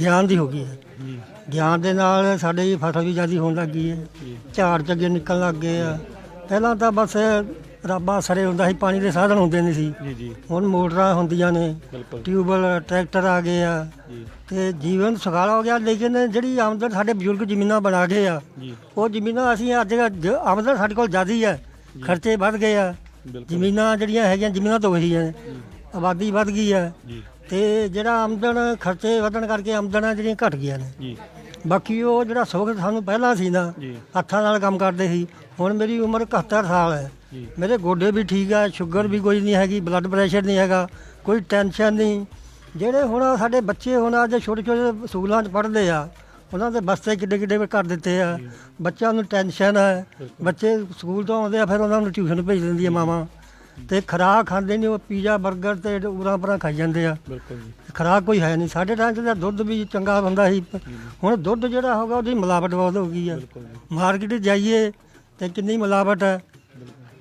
ਗਿਆਨ ਦੀ ਹੋ ਗਈ ਹੈ। ਜੀ। ਗਿਆਨ ਦੇ ਨਾਲ ਸਾਡੀ ਫਸਲ ਵੀ ਜ਼ਿਆਦਾ ਹੋਣ ਲੱਗ ਗਈ ਹੈ। ਝਾੜ ਚੱਗੇ ਨਿਕਲਣ ਲੱਗ ਗਏ ਆ। ਪਹਿਲਾਂ ਤਾਂ ਬਸ ਰੱਬਾ ਸਰੇ ਹੁੰਦਾ ਸੀ ਪਾਣੀ ਦੇ ਸਾਧਨ ਹੁੰਦੇ ਨਹੀਂ ਸੀ। ਜੀ ਜੀ। ਹੁਣ ਮੋਟਰਾਂ ਹੁੰਦੀਆਂ ਨੇ ਬਿਲਕੁਲ। ਟਿਊਬਲ ਟਰੈਕਟਰ ਆ ਗਏ ਆ। ਜੀ। ਤੇ ਜੀਵਨ ਸੁਖਾਲਾ ਹੋ ਗਿਆ ਲੇਕਿਨ ਜਿਹੜੀ ਆਮਦਨ ਸਾਡੇ ਬਜ਼ੁਰਗ ਜ਼ਮੀਨਾਂ ਬਣਾ ਗਏ ਆ ਜੀ। ਉਹ ਜ਼ਮੀਨਾਂ ਅਸੀਂ ਅੱਜ ਜ- ਆਮਦਨ ਸਾਡੇ ਕੋਲ ਜ਼ਿਆਦੀ ਹੈ ਖਰਚੇ ਵੱਧ ਗਏ ਆ। ਜ਼ਮੀਨਾਂ ਜਿਹੜੀਆਂ ਹੈਗੀਆਂ ਜ਼ਮੀਨਾਂ ਤਾਂ ਉਹੀ ਆ। ਆਬਾਦੀ ਵੱਧ ਗਈ ਆ। ਤੇ ਜਿਹੜਾ ਆਮਦਨ ਖਰਚੇ ਵਧਣ ਕਰਕੇ ਆਮਦਨਾਂ ਜਿਹੜੀਆਂ ਘਟ ਗਈਆਂ ਨੇ। ਜੀ। ਬਾਕੀ ਉਹ ਜਿਹੜਾ ਸੁੱਖ ਸਾਨੂੰ ਪਹਿਲਾਂ ਸੀ ਨਾ ਹੱਥਾਂ ਨਾਲ ਕੰਮ ਕਰਦੇ ਸੀ। ਹੁਣ ਮੇਰੀ ਉਮਰ 71 ਸਾਲ ਹੈ। ਮੇਰੇ ਗੋਡੇ ਵੀ ਠੀਕ ਆ ਸ਼ੂਗਰ ਵੀ ਕੋਈ ਨਹੀਂ ਹੈਗੀ ਬਲੱਡ ਪ੍ਰੈਸ਼ਰ ਨਹੀਂ ਹੈਗਾ ਕੋਈ ਟੈਨਸ਼ਨ ਨਹੀਂ। ਜਿਹੜੇ ਹੁਣ ਸਾਡੇ ਬੱਚੇ ਹੁਣ ਅੱਜ ਛੋਟੇ ਛੋਟੇ ਸਕੂਲਾਂ 'ਚ ਪੜ੍ਹਦੇ ਆ ਉਹਨਾਂ ਦੇ ਬਸਤੇ ਕਿੱਡੇ ਕਿੱਡੇ ਕਰ ਦਿੱਤੇ ਆ। ਬੱਚਿਆਂ ਨੂੰ ਟੈਨਸ਼ਨ ਹੈ ਬੱਚੇ ਸਕੂਲ ਤੋਂ ਆਉਂਦੇ ਆ ਫਿਰ ਉਹਨਾਂ ਨੂੰ ਟਿਊਸ਼ਨ ਭੇਜ ਦਿੰਦੀ ਆ ਮਾਵਾਂ। ਤੇ ਖਰਾਕ ਖਾਂਦੇ ਨੇ ਉਹ ਪੀਜ਼ਾ 버ਗਰ ਤੇ ਉਰਾਂ ਪਰਾਂ ਖਾਈ ਜਾਂਦੇ ਆ। ਬਿਲਕੁਲ ਜੀ। ਖਰਾਕ ਕੋਈ ਹੈ ਨਹੀਂ। ਸਾਡੇ ਟਾਈਮ 'ਚ ਤਾਂ ਦੁੱਧ ਵੀ ਚੰਗਾ ਹੁੰਦਾ ਸੀ। ਹੁਣ ਦੁੱਧ ਜਿਹੜਾ ਹੋਗਾ ਉਹਦੀ ਮਿਲਾਵਟ ਬਹੁਤ ਹੋ ਗਈ ਹੈ ਮਾਰਕੀਟ ਜਾਈਏ ਤੇ ਕਿੰਨੀ ਮਿਲਾਵਟ ਹੈ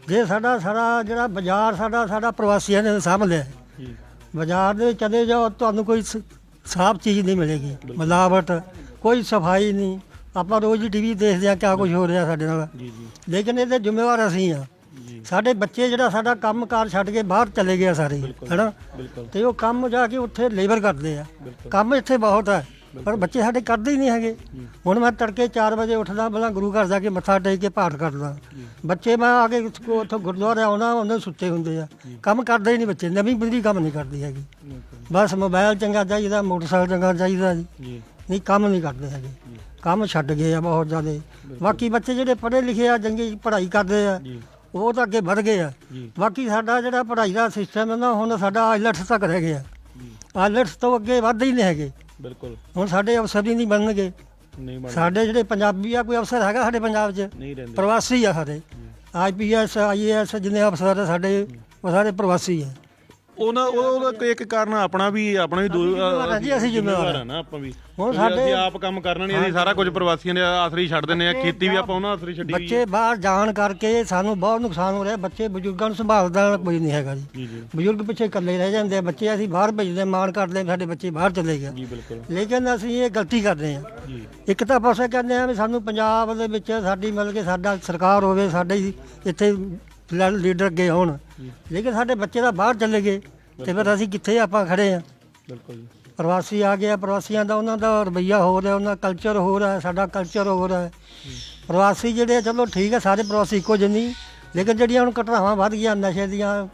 ਜੇ ਸਾਡਾ ਸਾਰਾ ਜਿਹੜਾ ਬਾਜ਼ਾਰ ਸਾਡਾ ਸਾਡਾ ਪ੍ਰਵਾਸੀਆਂ ਨੇ ਸਾਂਭ ਲਿਆ ਹੈ। ਬਾਜ਼ਾਰ ਦੇ ਵਿੱਚ ਚਲੇ ਜਾਓ ਤੁਹਾਨੂੰ ਕੋਈ ਸ- ਸਾਫ਼ ਚੀਜ਼ ਨਹੀਂ ਮਿਲੇਗੀ। ਮਿਲਾਵਟ ਕੋਈ ਸਫ਼ਾਈ ਨਹੀਂ। ਆਪਾਂ ਰੋਜ਼ ਹੀ ਟੀਵੀ ਦੇਖਦੇ ਆ ਕਿਆ ਕੁਝ ਹੋ ਰਿਹਾ ਸਾਡੇ ਨਾਲ। ਲੇਕਿਨ ਇਹਦੇ ਜ਼ਿੰਮੇਵਾਰ ਅਸੀਂ ਆ ਸਾਡੇ ਬੱਚੇ ਜਿਹੜਾ ਸਾਡਾ ਕੰਮਕਾਰ ਛੱਡ ਕੇ ਬਾਹਰ ਚਲੇ ਗਏ ਆ ਸਾਰੇ ਹੀ, ਹੈਨਾ? ਤੇ ਉਹ ਕੰਮ ਜਾ ਕੇ ਉੱਥੇ ਲੇਬਰ ਕਰਦੇ ਆ। ਕੰਮ ਇੱਥੇ ਬਹੁਤ ਹੈ। ਪਰ ਬੱਚੇ ਸਾਡੇ ਕਰਦੇ ਹੀ ਨਹੀਂ ਹੈਗੇ। ਹੁਣ ਮੈਂ ਤੜਕੇ 4 ਵਜੇ ਉੱਠਦਾ ਪਹਿਲਾਂ ਗੁਰੂ ਘਰ ਜਾ ਕੇ ਮੱਥਾ ਟੇਕ ਕੇ ਪਾਠ ਕਰਦਾ ਬੱਚੇ ਮੈਂ ਆ ਕੇ ਉੱਥੋਂ ਗੁਰਦੁਆਰੇ ਆਉਣਾ ਉਹਨੇ ਸੁੱਤੇ ਹੁੰਦੇ ਆ। ਕੰਮ ਕਰਦੇ ਹੀ ਨਹੀਂ ਬੱਚੇ ਨਵੀਂ ਪੀੜ੍ਹੀ ਕੰਮ ਨਹੀਂ ਕਰਦੀ ਹੈਗੀ। ਬਸ ਮੋਬਾਈਲ ਚੰਗਾ ਚਾਹੀਦਾ ਮੋਟਰਸਾਈਕਲ ਚੰਗਾ ਚਾਹੀਦਾ ਜੀ। ਨਹੀਂ ਕੰਮ ਨਹੀਂ ਕਰਦੇ ਹੈਗੇ। ਕੰਮ ਛੱਡ ਗਏ ਆ ਬਹੁਤ ਜ਼ਿਆਦਾ। ਬਾਕੀ ਬੱਚੇ ਜਿਹੜੇ ਪੜ੍ਹੇ ਲਿਖੇ ਆ ਚੰਗੀ ਪੜ੍ਹਾਈ ਕਰਦੇ ਆ ਉਹ ਤਾਂ ਅੱਗੇ ਵਧ ਗਏ ਆ। ਬਾਕੀ ਸਾਡਾ ਜਿਹੜਾ ਪੜ੍ਹਾਈ ਦਾ ਸਿਸਟਮ ਹੈ ਨਾ ਹੁਣ ਸਾਡਾ ਆਈਲੈਟਸ ਤੱਕ ਰਹਿ ਗਿਆ। ਆਈਲੈਟਸ ਤੋਂ ਅੱਗੇ ਵੱਧ ਹੀ ਨਹੀਂ ਹੈਗੇ। ਬਿਲਕੁਲ। ਹੁਣ ਸਾਡੇ ਅਫਸਰ ਹੀ ਨਹੀਂ ਬਣਨਗੇ। ਨਹੀਂ ਸਾਡੇ ਜਿਹੜੇ ਪੰਜਾਬੀ ਆ ਕੋਈ ਅਫਸਰ ਹੈਗਾ ਸਾਡੇ ਪੰਜਾਬ 'ਚ? ਨਹੀਂ ਰਹਿੰਦੇ। ਪ੍ਰਵਾਸੀ ਆ ਸਾਡੇ। ਆਈਪੀਐਸ ਆਈਏਐਸ ਜਿੰਨੇ ਅਫਸਰ ਆ ਸਾਡੇ ਉਹ ਸਾਰੇ ਪ੍ਰਵਾਸੀ ਆ। ਉਹਨਾਂ ਉਹ- ਉਹਦਾ ਇੱਕ ਕਾਰਨ ਆਪਣਾ ਵੀ ਆਪਣਾ ਵੀ ਜ਼ਿੰਮੇਵਾਰ ਆ ਜੀ, ਅਸੀਂ ਜ਼ਿੰਮੇਵਾਰ ਆ। ਨਾ ਆਪਾਂ ਵੀ। ਹੁਣ ਸਾਡੇ- ਅਸੀਂ ਆਪ ਕੰਮ ਕਰਨਾ ਨਹੀਂ ਅਸੀਂ ਸਾਰਾ ਕੁਝ ਪ੍ਰਵਾਸੀਆਂ ਦੇ ਆਸਰੇ ਛੱਡ ਦਿੰਦੇ ਆ ਖੇਤੀ ਵੀ ਆਪਾਂ ਉਹਨਾਂ ਆਸਰੇ ਛੱਡੀ ਹੋਈ ਬੱਚੇ ਬਾਹਰ ਜਾਣ ਕਰਕੇ ਸਾਨੂੰ ਬਹੁਤ ਨੁਕਸਾਨ ਹੋ ਰਿਹਾ। ਬੱਚੇ ਬਜ਼ੁਰਗਾਂ ਨੂੰ ਸੰਭਾਲਦਾ ਕੋਈ ਨਹੀਂ ਹੈਗਾ ਜੀ। ਜੀ ਜੀ। ਬਜ਼ੁਰਗ ਪਿੱਛੇ ਇਕੱਲੇ ਰਹਿ ਜਾਂਦੇ ਆ। ਬੱਚੇ ਅਸੀਂ ਬਾਹਰ ਭੇਜਦੇ ਮਾਣ ਕਰਦੇ ਆ, ਸਾਡੇ ਬੱਚੇ ਬਾਹਰ ਚਲੇ ਗਏ। ਜੀ ਬਿਲਕੁਲ। ਲੇਕਿਨ ਅਸੀਂ ਇਹ ਗਲਤੀ ਕਰਦੇ ਹਾਂ। ਜੀ। ਇੱਕ ਤਾਂ ਪਾਸੇ ਕਹਿੰਦੇ ਆ ਵੀ ਸਾਨੂੰ ਪੰਜਾਬ ਦੇ ਵਿੱਚ ਸਾਡੀ ਮਿਲ ਕੇ ਸਾਡਾ ਸਰਕਾਰ ਹੋਵੇ ਸਾਡੇ ਹੀ ਇੱਥੇ ਲ- ਲੀਡਰ ਅੱਗੇ ਹੋਣ। ਲੇਕਿਨ ਸਾਡੇ ਬੱਚੇ ਤਾਂ ਬਾਹਰ ਚਲੇ ਗਏ ਤੇ ਫਿਰ ਅਸੀਂ ਕਿੱਥੇ ਆਪਾਂ ਖੜੇ ਆ? ਬਿਲਕੁਲ ਜੀ। ਪ੍ਰਵਾਸੀ ਆ ਗਿਆ ਪ੍ਰਵਾਸੀਆਂ ਦਾ ਉਹਨਾਂ ਦਾ ਰਵਈਆ ਹੋ ਰਿਹਾ ਉਹਨਾਂ ਦਾ ਕਲਚਰ ਹੋ ਰਿਹਾ ਸਾਡਾ ਕਲਚਰ ਹੋ ਰਿਹਾ। ਪ੍ਰਵਾਸੀ ਜਿਹੜੇ ਆ, ਚਲੋ ਠੀਕ ਹੈ ਸਾਰੇ ਪ੍ਰਵਾਸੀ ਇੱਕੋ ਜਿਹੇ ਨਹੀਂ ਲੇਕਿਨ ਜਿਹੜੀਆਂ ਹੁਣ ਘਟਨਾਵਾਂ ਵੱਧ ਗਈਆਂ ਨਸ਼ੇ ਦੀਆਂ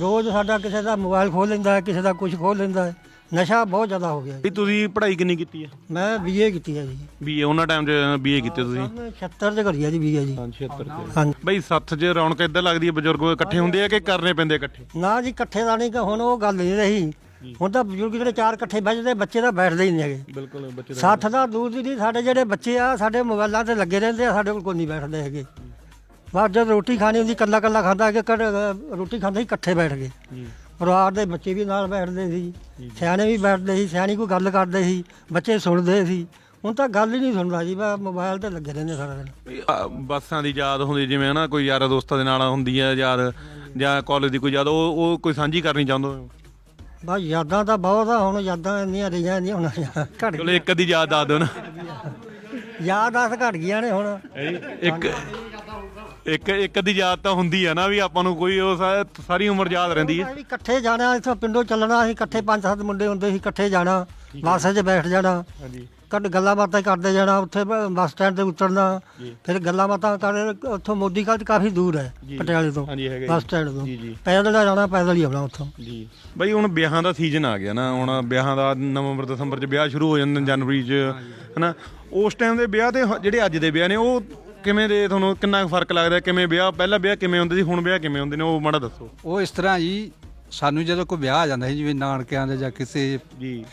ਰੋਜ਼ ਸਾਡਾ ਕਿਸੇ ਦਾ ਮੋਬਾਈਲ ਖੋਲ ਲੈਂਦਾ ਹੈ ਕਿਸੇ ਦਾ ਕੁਝ ਖੋਲ ਲੈਂਦਾ। ਹੈ ਨਸ਼ਾ ਬਹੁਤ ਜ਼ਿਆਦਾ ਹੋ ਗਿਆ ਜੀ। ਵੀ ਤੁਸੀਂ ਪੜ੍ਹਾਈ ਕਿੰਨੀ ਕੀਤੀ ਹੈ? ਮੈਂ ਬੀਏ ਕੀਤੀ ਹੈ ਜੀ। ਬੀਏ ਉਹਨਾਂ ਟਾਈਮ 'ਚ ਬੀਏ ਕੀਤੇ ਤੁਸੀਂ? ਮੈਂ 76 ਚ ਕਰੀ ਜੀ ਬੀਏ ਜੀ। 76 ਤੇ ਹਾਂਜੀ। ਬਈ ਸੱਥ 'ਚ ਰੌਣਕ ਇੱਦਾਂ ਲੱਗਦੀ ਹੈ ਬਜ਼ੁਰਗ ਇਕੱਠੇ ਹੁੰਦੇ ਆ ਕਿ ਕਰਨੇ ਪੈਂਦੇ ਇਕੱਠੇ? ਨਾ ਜੀ ਇਕੱਠੇ ਦਾ ਨਹੀਂ ਕਿ ਹੁਣ ਉਹ ਗੱਲ ਨਹੀਂ ਰਹੀ। ਹੁਣ ਤਾਂ ਬਜ਼ੁਰਗ ਜਿਹੜੇ ਚਾਰ ਇਕੱਠੇ ਬੈਠਦੇ ਬੱਚੇ ਤਾਂ ਬੈਠਦੇ ਹੀ ਨਹੀਂ ਹੈਗੇ। ਬਿਲਕੁਲ ਬੱਚੇ ਸਾਥ ਦਾ ਦੂਰ ਦੀ ਨਹੀਂ ਸਾਡੇ ਜਿਹੜੇ ਬੱਚੇ ਆ ਸਾਡੇ ਮੋਬਾਈਲਾਂ ਤੇ ਲੱਗੇ ਰਹਿੰਦੇ ਆ ਸਾਡੇ ਕੋਲ ਕੋਈ ਨਹੀਂ ਬੈਠਦੇ ਹੈਗੇ। ਬਸ ਜਦ ਰੋਟੀ ਖਾਣੀ ਹੁੰਦੀ ਕੱਲਾ ਕੱਲਾ ਖਾਂਦਾ ਕਿ ਕੜ ਰੋਟੀ ਖਾਂਦੇ ਹੀ ਇਕੱਠੇ ਬੈਠ ਗਏ। ਪਰਿਵਾਰ ਦੇ ਬੱਚੇ ਵੀ ਨਾਲ ਬੈਠਦੇ ਸੀ ਸਿਆਣੇ ਵੀ ਬੈਠਦੇ ਸੀ ਸਿਆਣੀ ਕੋਈ ਗੱਲ ਕਰਦੇ ਸੀ ਬੱਚੇ ਸੁਣਦੇ ਸੀ। ਹੁਣ ਤਾਂ ਗੱਲ ਹੀ ਨਹੀਂ ਸੁਣਦਾ ਜੀ ਬਸ ਮੋਬਾਈਲ ਤੇ ਲੱਗੇ ਰਹਿੰਦੇ ਸਾਰਾ ਦਿਨ। ਬੱਸਾਂ ਦੀ ਯਾਦ ਹੁੰਦੀ ਜਿਵੇਂ ਹਨਾ ਕੋਈ ਯਾਰਾਂ ਦੋਸਤਾਂ ਦੇ ਨਾਲ ਹੁੰਦੀ ਹੈ ਯਾਦ ਜਾਂ ਕਾਲਜ ਦੀ ਕੋਈ ਯਾਦ ਉਹ ਉਹ ਕੋਈ ਸਾਂਝੀ ਕਰਨੀ ਚਾਹੁੰਦੇ ਹੋ? ਬਸ ਯਾਦਾਂ ਤਾਂ ਬਹੁਤ ਆ ਹੁਣ ਯਾਦਾਂ ਇੰਨੀਆਂ ਰਹੀਆਂ ਨਹੀਂ ਹੁਣ ਘਟ ਚਲੋ ਇੱਕ ਅੱਧੀ ਯਾਦ ਦੱਸ ਦਿਓ ਨਾ। ਯਾਦ ਆਸ ਘਟ ਗਈਆਂ ਨੇ ਹੁਣ। ਇੱਕ ਇੱਕ ਇੱਕ ਅੱਧੀ ਯਾਦ ਤਾਂ ਹੁੰਦੀ ਆ ਨਾ ਵੀ ਆਪਾਂ ਨੂੰ ਕੋਈ ਉਹ ਸਾ- ਸਾਰੀ ਉਮਰ ਯਾਦ ਰਹਿੰਦੀ ਹੈ ਅਸੀਂ ਇਕੱਠੇ ਜਾਣਾ ਇੱਥੋਂ ਪਿੰਡੋਂ ਚੱਲਣਾ ਅਸੀਂ ਇਕੱਠੇ ਪੰਜ ਸੱਤ ਮੁੰਡੇ ਹੁੰਦੇ ਸੀ ਇਕੱਠੇ ਜਾਣਾ ਬੱਸ 'ਚ ਬੈਠ ਜਾਣਾ ਹਾਂਜੀ। ਗੱਲਾਂ ਬਾਤਾਂ ਕਰਦੇ ਜਾਣਾ ਉੱਥੇ ਬ- ਬੱਸ ਸਟੈਂਡ ਤੇ ਉਤਰਨਾ ਫਿਰ ਗੱਲਾਂ ਬਾਤਾਂ ਕਰ ਉੱਥੋਂ ਮੋਦੀ ਘਾਟ ਕਾਫੀ ਦੂਰ ਹੈ ਪਟਿਆਲੇ ਤੋਂ ਹਾਂਜੀ ਹੈਗਾ ਬੱਸ ਸਟੈਂਡ ਤੋਂ। ਜੀ, ਜੀ। ਪੈਦਲ ਜਾਣਾ ਪੈਦਲ ਹੀ ਆਉਣਾ ਉੱਥੋਂ। ਜੀ। ਬਈ ਹੁਣ ਵਿਆਹਾਂ ਦਾ ਸੀਜ਼ਨ ਆ ਗਿਆ ਨਾ ਹੁਣ ਵਿਆਹਾਂ ਦਾ ਨਵੰਬਰ ਦਸੰਬਰ 'ਚ ਵਿਆਹ ਸ਼ੁਰੂ ਹੋ ਜਾਂਦੇ ਨੇ ਜਨਵਰੀ 'ਚ ਹਨਾ। ਉਸ ਟਾਈਮ ਦੇ ਵਿਆਹ ਤੇ ਹ- ਜਿਹੜੇ ਅੱਜ ਦੇ ਵਿਆਹ ਨੇ ਉਹ ਕਿਵੇਂ ਦੇ ਤੁਹਾਨੂੰ ਕਿੰਨਾ ਕੁ ਫ਼ਰਕ ਲੱਗਦਾ ਕਿਵੇਂ ਵਿਆਹ ਪਹਿਲਾਂ ਵਿਆਹ ਕਿਵੇਂ ਹੁੰਦੇ ਸੀ ਹੁਣ ਵਿਆਹ ਕਿਵੇਂ ਹੁੰਦੇ ਨੇ ਉਹ ਮਾੜਾ ਦੱਸੋ। ਉਹ ਇਸ ਤਰ੍ਹਾਂ ਜੀ ਸਾਨੂੰ ਜਦੋਂ ਕੋਈ ਵਿਆਹ ਆ ਜਾਂਦਾ ਸੀ ਜਿਵੇਂ ਨਾਨਕਿਆਂ ਦੇ ਜਾਂ ਕਿਸੇ ਜੀ।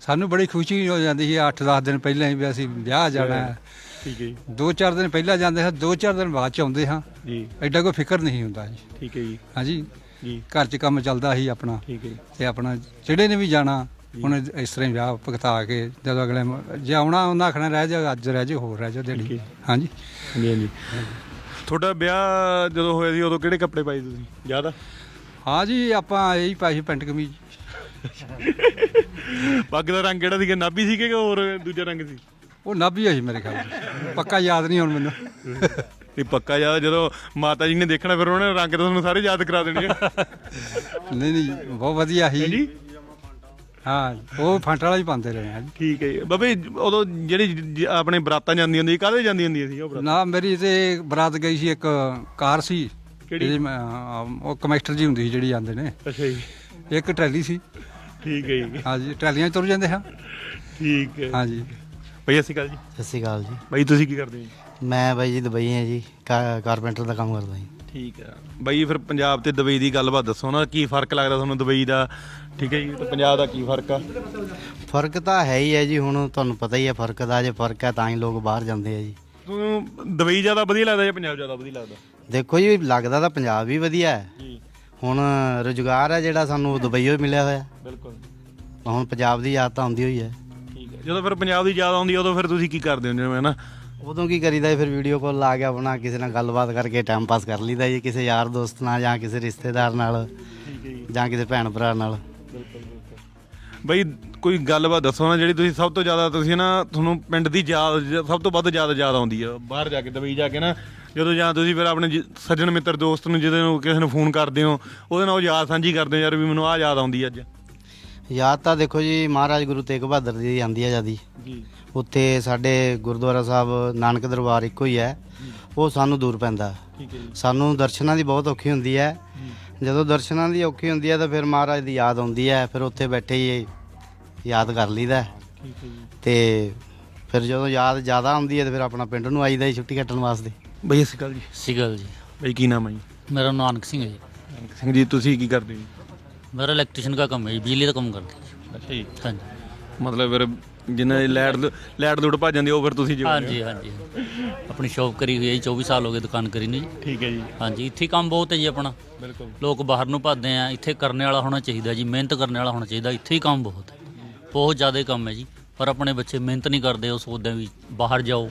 ਸਾਨੂੰ ਬੜੀ ਖੁਸ਼ੀ ਹੋ ਜਾਂਦੀ ਸੀ 8-10 ਦਿਨ ਪਹਿਲਾਂ ਹੀ ਵੀ ਅਸੀਂ ਵਿਆਹ ਜਾਣਾ। ਹੈ ਠੀਕ ਹੈ ਜੀ। ਦੋ ਚਾਰ ਦਿਨ ਪਹਿਲਾਂ ਜਾਂਦੇ ਹਾਂ ਦੋ ਚਾਰ ਦਿਨ ਬਾਅਦ ਚ ਆਉਂਦੇ ਹਾਂ। ਜੀ। ਐਡਾ ਕੋਈ ਫਿਕਰ ਨਹੀਂ ਹੁੰਦਾ ਜੀ। ਠੀਕ ਹੈ ਜੀ। ਹਾਂਜੀ। ਜੀ। ਘਰ 'ਚ ਕੰਮ ਚੱਲਦਾ ਸੀ ਆਪਣਾ। ਠੀਕ ਹੈ ਜੀ। ਤੇ ਆਪਣਾ ਜਿਹੜੇ ਨੇ ਵੀ ਜਾਣਾ ਹੁਣ ਇਸ ਤਰ੍ਹਾਂ ਹੀ ਵਿਆਹ ਭੁਗਤਾ ਕੇ ਜਦੋਂ ਅਗਲੇ ਮ- ਜੇ ਆਉਣਾ ਉਹਨਾਂ ਆਖਣਾ ਰਹਿ ਜਾ ਅੱਜ ਰਹਿ ਜਾ ਹੋਰ ਰਹਿ ਜਾ ਦਿਹਾੜੀ। ਹਾਂਜੀ। ਹਾਂਜੀ ਹਾਂਜੀ। ਤੁਹਾਡਾ ਵਿਆਹ ਜਦੋਂ ਹੋਇਆ ਸੀ ਉਦੋਂ ਕਿਹੜੇ ਕੱਪੜੇ ਪਾਏ ਤੁਸੀਂ? ਯਾਦ ਆ? ਹਾਂ ਜੀ ਆਪਾਂ ਇਹੀ ਪਾਈ ਸੀ ਪੈਂਟ ਕਮੀਜ਼। ਪੱਗ ਦਾ ਰੰਗ ਕਿਹੜਾ ਸੀਗਾ? ਨਾਭੀ ਸੀਗਾ ਕਿ ਹੋਰ ਦੂਜਾ ਰੰਗ ਸੀ? ਉਹ ਨਾਭੀ ਆ ਸੀ ਮੇਰੇ ਖਿਆਲ 'ਚ। ਪੱਕਾ ਯਾਦ ਨਹੀਂ ਹੁਣ ਮੈਨੂੰ। ਨਹੀਂ ਪੱਕਾ ਯਾਦ ਜਦੋਂ ਮਾਤਾ ਜੀ ਨੇ ਦੇਖਣਾ ਫਿਰ ਉਹਨਾਂ ਰੰਗ ਤਾਂ ਤੁਹਾਨੂੰ ਸਾਰੇ ਯਾਦ ਕਰਾ ਦੇਣੇ ਆ। ਨਹੀਂ ਨਹੀਂ ਬਹੁਤ ਵਧੀਆ ਸੀ। ਜੀ ਹਾਂ ਉਹ ਫੰਟ ਵਾਲਾ ਹੀ ਪਾਉਂਦੇ ਰਹੇ ਹਾਂ ਜੀ। ਠੀਕ ਹੈ ਜੀ। ਬਾਬੇ ਉਦੋਂ ਜਿਹੜੀ ਜ- ਆਪਣੇ ਬਰਾਤਾਂ ਜਾਂਦੀਆਂ ਹੁੰਦੀਆਂ ਕਾਹਦੇ ਜਾਂਦੀਆਂ ਹੁੰਦੀਆਂ ਸੀ ਉਹ ਬਰਾਤਾਂ? ਨਾ ਮੇਰੀ ਤੇ ਬਰਾਤ ਗਈ ਸੀ ਇੱਕ ਕਾਰ ਸੀ। ਮੈਂ, ਅਹ, ਉਹ ਕਮੈਕਟਰ ਜੀ ਹੁੰਦੀ ਸੀ ਜਿਹੜੀ ਜਾਂਦੇ ਨੇ। ਅੱਛਾ ਜੀ। ਇੱਕ ਟਰੈਲੀ ਸੀ। ਠੀਕ ਹੈ ਜੀ। ਹਾਂਜੀ ਟਰਾਲੀਆਂ 'ਚ ਤੁਰ ਜਾਂਦੇ ਹਾਂ। ਠੀਕ ਹੈ। ਹਾਂਜੀ ਬਈ ਅਸੀਂ ਗੱਲ ਜੀ। ਸਤਿ ਸ਼੍ਰੀ ਅਕਾਲ ਜੀ। ਬਈ ਤੁਸੀਂ ਕੀ ਕਰਦੇ ਹੋ ਜੀ? ਮੈਂ ਬਾਈ ਜੀ ਦੁਬਈ ਹਾਂ ਜੀ ਕਾ- ਕਾਰਪੈਂਟਰ ਦਾ ਕੰਮ ਕਰਦਾ ਜੀ। ਠੀਕ ਹੈ। ਬਈ ਫਿਰ ਪੰਜਾਬ ਤੇ ਦੁਬਈ ਦੀ ਗੱਲਬਾਤ ਦੱਸੋ ਨਾ ਕੀ ਫ਼ਰਕ ਲੱਗਦਾ ਤੁਹਾਨੂੰ ਦੁਬਈ ਦਾ? ਠੀਕ ਹੈ ਜੀ ਤੇ ਪੰਜਾਬ ਦਾ ਕੀ ਫ਼ਰਕ ਆ? ਫ਼ਰਕ ਤਾਂ ਹੈ ਹੀ ਹੈ ਜੀ ਹੁਣ ਤੁਹਾਨੂੰ ਪਤਾ ਹੀ ਹੈ ਫ਼ਰਕ ਦਾ ਜੇ ਫ਼ਰਕ ਹੈ ਤਾਂ ਹੀ ਲੋਕ ਬਾਹਰ ਜਾਂਦੇ ਆ ਜੀ। ਤੁਹਾਨੂੰ ਦੁਬਈ ਜ਼ਿਆਦਾ ਵਧੀਆ ਲੱਗਦਾ ਜਾਂ ਪੰਜਾਬ ਜ਼ਿਆਦਾ ਵਧੀਆ ਲੱਗਦਾ? ਦੇਖੋ ਜੀ ਲੱਗਦਾ ਤਾਂ ਪੰਜਾਬ ਵੀ ਵਧੀਆ ਹੈ। ਜੀ। ਹੁਣ ਰੁਜ਼ਗਾਰ ਹੈ ਜਿਹੜਾ ਸਾਨੂੰ ਦੁਬਈਓ ਹੀ ਮਿਲਿਆ ਹੋਇਆ। ਬਿਲਕੁਲ। ਹੁਣ ਪੰਜਾਬ ਦੀ ਯਾਦ ਤਾਂ ਆਉਂਦੀ ਹੋਈ ਹੈ। ਠੀਕ ਹੈ। ਜਦੋਂ ਫਿਰ ਪੰਜਾਬ ਦੀ ਯਾਦ ਆਉਂਦੀ ਉਦੋਂ ਫਿਰ ਤੁਸੀਂ ਕੀ ਕਰਦੇ ਹੋ ਜਿਵੇਂ ਨਾ ਉਦੋਂ ਕੀ ਕਰੀਦਾ ਜੀ, ਫਿਰ ਵੀਡੀਓ ਕਾਲ ਲਾ ਕੇ ਆਪਣਾ ਕਿਸੇ ਨਾਲ ਗੱਲਬਾਤ ਕਰਕੇ ਟਾਈਮ ਪਾਸ ਕਰ ਲਈਦਾ ਜੀ ਕਿਸੇ ਯਾਰ ਦੋਸਤ ਨਾਲ ਜਾਂ ਕਿਸੇ ਰਿਸ਼ਤੇਦਾਰ ਨਾਲ ਠੀਕ ਹੈ ਜੀ। ਜਾਂ ਕਿਸੇ ਭੈਣ ਭਰਾ ਨਾਲ। ਬਈ ਕੋਈ ਗੱਲਬਾਤ ਦੱਸੋ ਨਾ ਜਿਹੜੀ ਤੁਸੀਂ ਸਭ ਤੋਂ ਜ਼ਿਆਦਾ ਤੁਸੀਂ ਨਾ ਤੁਹਾਨੂੰ ਪਿੰਡ ਦੀ ਯਾਦ ਜ- ਸਭ ਤੋਂ ਵੱਧ ਜ਼ਿਆਦਾ ਯਾਦ ਆਉਂਦੀ ਆ। ਬਾਹਰ ਜਾ ਕੇ ਦੁਬਈ ਜਾ ਕੇ ਨਾ ਜਦੋਂ ਜਾਂ ਤੁਸੀਂ ਫਿਰ ਆਪਣੇ ਜ- ਸੱਜਣ ਮਿੱਤਰ ਦੋਸਤ ਨੂੰ ਜਿਹਦੇ ਨੂੰ ਕਿਸੇ ਨੂੰ ਫੋਨ ਕਰਦੇ ਹੋ ਉਹਦੇ ਨਾਲ ਉਹ ਯਾਦ ਸਾਂਝੀ ਕਰਦੇ ਹੋ ਯਾਰ ਵੀ ਮੈਨੂੰ ਆਹ ਯਾਦ ਆਉਂਦੀ ਅੱਜ। ਯਾਦ ਤਾਂ ਦੇਖੋ ਜੀ ਮਹਾਰਾਜ ਗੁਰੂ ਤੇਗ ਬਹਾਦਰ ਦੀ ਆਂਦੀ ਹੈ ਜਿਆਦੀ ਜੀ। ਉੱਥੇ ਸਾਡੇ ਗੁਰਦੁਆਰਾ ਸਾਹਿਬ ਨਾਨਕ ਦਰਬਾਰ ਇੱਕੋ ਹੀ ਹੈ। ਉਹ ਸਾਨੂੰ ਦੂਰ ਪੈਂਦਾ। ਠੀਕ ਹੈ ਜੀ। ਸਾਨੂੰ ਦਰਸ਼ਨਾਂ ਦੀ ਬਹੁਤ ਔਖੀ ਹੁੰਦੀ ਹੈ। ਜਦੋਂ ਦਰਸ਼ਨਾਂ ਦੀ ਔਖੀ ਹੁੰਦੀ ਹੈ ਤਾਂ ਫਿਰ ਮਹਾਰਾਜ ਦੀ ਯਾਦ ਆਉਂਦੀ ਹੈ ਫਿਰ ਉੱਥੇ ਬੈਠੇ ਹੀ ਯਾਦ ਕਰ ਲਈਦਾ ਠੀਕ ਹੈ ਜੀ। ਤੇ ਫਿਰ ਜਦੋਂ ਯਾਦ ਜ਼ਿਆਦਾ ਆਉਂਦੀ ਹੈ ਤਾਂ ਫਿਰ ਆਪਣਾ ਪਿੰਡ ਨੂੰ ਆਈਦਾ ਜੀ ਛੁੱਟੀ ਕੱਟਣ ਵਾਸਤੇ। ਬਈ ਅਸੀਂ ਗੱਲ ਜੀ। ਸਿਗਲ ਜੀ। ਬਈ ਕੀ ਨਾਮ ਹੈ ਜੀ? ਮੇਰਾ ਨਾਮ ਨਾਨਕ ਸਿੰਘ ਹੈ ਜੀ। ਸਿੰਘ ਜੀ ਤੁਸੀਂ ਕੀ ਕਰਦੇ ਹੋ ਜੀ? ਮੇਰਾ ਇਲੈਕਟ੍ਰੀਸ਼ੀਅਨ ਦਾ ਕੰਮ ਹੈ ਜੀ ਬਿਜਲੀ ਦਾ ਕੰਮ ਕਰਦੇ ਜੀ। ਅੱਛਾ ਜੀ। ਹਾਂਜੀ। ਮਤਲਬ ਫਿਰ ਜਿੰਨਾ ਦੀ ਲਾਈਟ ਲਾਈਟ ਲੁੱਟ ਭੱਜ ਜਾਂਦੀ ਉਹ ਫਿਰ ਤੁਸੀਂ ਜਿਵੇਂ ਹਾਂਜੀ ਹਾਂਜੀ। ਆਪਣੀ ਸ਼ੌਪ ਕਰੀ ਹੋਈ ਹੈ ਜੀ 24 ਸਾਲ ਹੋ ਗਏ ਦੁਕਾਨ ਕਰੀ ਨੂੰ ਜੀ। ਠੀਕ ਹੈ ਜੀ। ਹਾਂਜੀ ਇੱਥੇ ਹੀ ਕੰਮ ਬਹੁਤ ਹੈ ਜੀ ਆਪਣਾ। ਬਿਲਕੁਲ। ਲੋਕ ਬਾਹਰ ਨੂੰ ਭੱਜਦੇ ਆ ਇੱਥੇ ਕਰਨੇ ਵਾਲਾ ਹੋਣਾ ਚਾਹੀਦਾ ਜੀ ਮਿਹਨਤ ਕਰਨ ਵਾਲਾ ਹੋਣਾ ਚਾਹੀਦਾ ਇੱਥੇ ਹੀ ਕੰਮ ਬਹੁਤ ਹੈ। ਬਹੁਤ ਜ਼ਿਆਦਾ ਕੰਮ ਹੈ ਜੀ। ਪਰ ਆਪਣੇ ਬੱਚੇ ਮਿਹਨਤ ਨਹੀਂ ਕਰਦੇ ਉਹ ਸੋਚਦੇ ਆ ਵੀ ਬਾਹਰ ਜਾਓ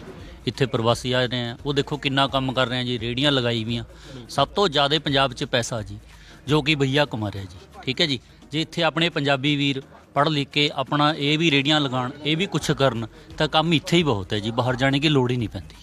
ਇੱਥੇ ਪ੍ਰਵਾਸੀ ਆ ਰਹੇ ਆ। ਉਹ ਦੇਖੋ ਕਿੰਨਾ ਕੰਮ ਕਰ ਰਹੇ ਆ ਜੀ ਰੇੜੀਆਂ ਲਗਾਈ ਵੀਆਂ ਸਭ ਤੋਂ ਜ਼ਿਆਦਾ ਪੰਜਾਬ 'ਚ ਪੈਸਾ ਜੀ ਜੋ ਕਿ ਭਈਆ ਕਮਾ ਰਿਹਾ ਜੀ। ਠੀਕ ਹੈ ਜੀ? ਜੇ ਇੱਥੇ ਆਪਣੇ ਪੰਜਾਬੀ ਵੀਰ ਪੜ੍ਹ ਲਿਖ ਕੇ ਆਪਣਾ ਇਹ ਵੀ ਰੇੜੀਆਂ ਲਗਾਉਣ ਇਹ ਵੀ ਕੁਛ ਕਰਨ ਤਾਂ ਕੰਮ ਇੱਥੇ ਹੀ ਬਹੁਤ ਹੈ ਜੀ ਬਾਹਰ ਜਾਣੇ ਦੀ ਲੋੜ ਹੀ ਨਹੀਂ ਪੈਂਦੀ।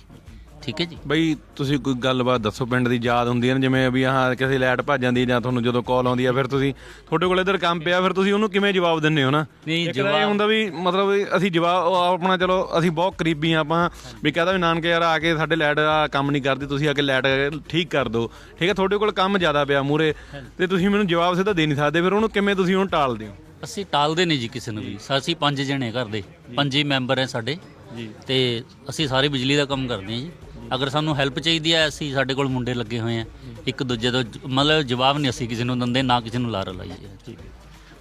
ਠੀਕ ਹੈ ਜੀ? ਬਈ ਤੁਸੀਂ ਕੋਈ ਗੱਲਬਾਤ ਦੱਸੋ ਪਿੰਡ ਦੀ ਯਾਦ ਹੁੰਦੀ ਹੈ ਨਾ ਜਿਵੇਂ ਵੀ ਆਹ ਕਿਸੇ ਲਾਈਟ ਭੱਜ ਜਾਂਦੀ ਹੈ ਜਾਂ ਤੁਹਾਨੂੰ ਜਦੋਂ ਕਾਲ ਆਉਂਦੀ ਹੈ ਫਿਰ ਤੁਸੀਂ ਤੁਹਾਡੇ ਕੋਲ ਇਧਰ ਕੰਮ ਪਿਆ ਫਿਰ ਤੁਸੀਂ ਉਹਨੂੰ ਕਿਵੇਂ ਜਵਾਬ ਦਿੰਦੇ ਹੋ ਨਾ? ਨਹੀਂ, ਇੱਕ ਤਾਂ ਇਹ ਜਵਾਬ- ਹੁੰਦਾ ਵੀ ਮਤਲਬ ਵੀ ਅਸੀਂ ਜਵਾਬ ਉਹ ਆਪਣਾ ਚਲੋ ਅਸੀਂ ਬਹੁਤ ਕਰੀਬੀ ਆ ਆਪਾਂ ਵੀ ਕਹਦਾ ਵੀ ਨਾਨਕੇ ਯਾਰ ਆ ਕੇ ਸਾਡੇ ਲਾਈਟ ਆ ਕੰਮ ਨਹੀਂ ਕਰਦੀ ਤੁਸੀਂ ਆ ਕੇ ਲਾਈਟ ਠੀਕ ਕਰ ਦਿਓ। ਠੀਕ ਹੈ ਤੁਹਾਡੇ ਕੋਲ ਕੰਮ ਜ਼ਿਆਦਾ ਪਿਆ ਮੂਰੇ ਤੇ ਤੁਸੀਂ ਮੈਨੂੰ ਜਵਾਬ ਸਿੱਧਾ ਦੇ ਨਹੀਂ ਸਕਦੇ ਫਿਰ ਉਹਨੂੰ ਕਿਵੇਂ ਤੁਸੀਂ ਉਹਨੂੰ ਟਾਲਦੇ ਹੋ? ਅਸੀਂ ਟਾਲਦੇ ਨਹੀਂ ਜੀ ਕਿਸੇ ਨੂੰ ਵੀ। ਅਸੀਂ ਪੰਜ ਜਣੇ ਘਰ ਦੇ ਪੰਜੇ ਮੈਂਬਰ ਹੈ ਸਾਡੇ। ਜੀ। ਤੇ ਅਸੀਂ ਸਾਰੇ ਬਿਜਲੀ ਦਾ ਕੰਮ ਕਰਦੇ ਹਾਂ ਜੀ। ਅਗਰ ਸਾਨੂੰ ਹੈਲਪ ਚਾਹੀਦੀ ਹੈ ਅਸੀਂ ਸਾਡੇ ਕੋਲ ਮੁੰਡੇ ਲੱਗੇ ਹੋਏ ਆ ਇੱਕ ਦੂਜੇ ਤੋਂ ਜ- ਮਤਲਬ ਜਵਾਬ ਨਹੀਂ ਅਸੀਂ ਕਿਸੇ ਨੂੰ ਦਿੰਦੇ ਨਾ ਕਿਸੇ ਨੂੰ ਲਾਰ ਲਾਈਏ। ਠੀਕ ਹੈ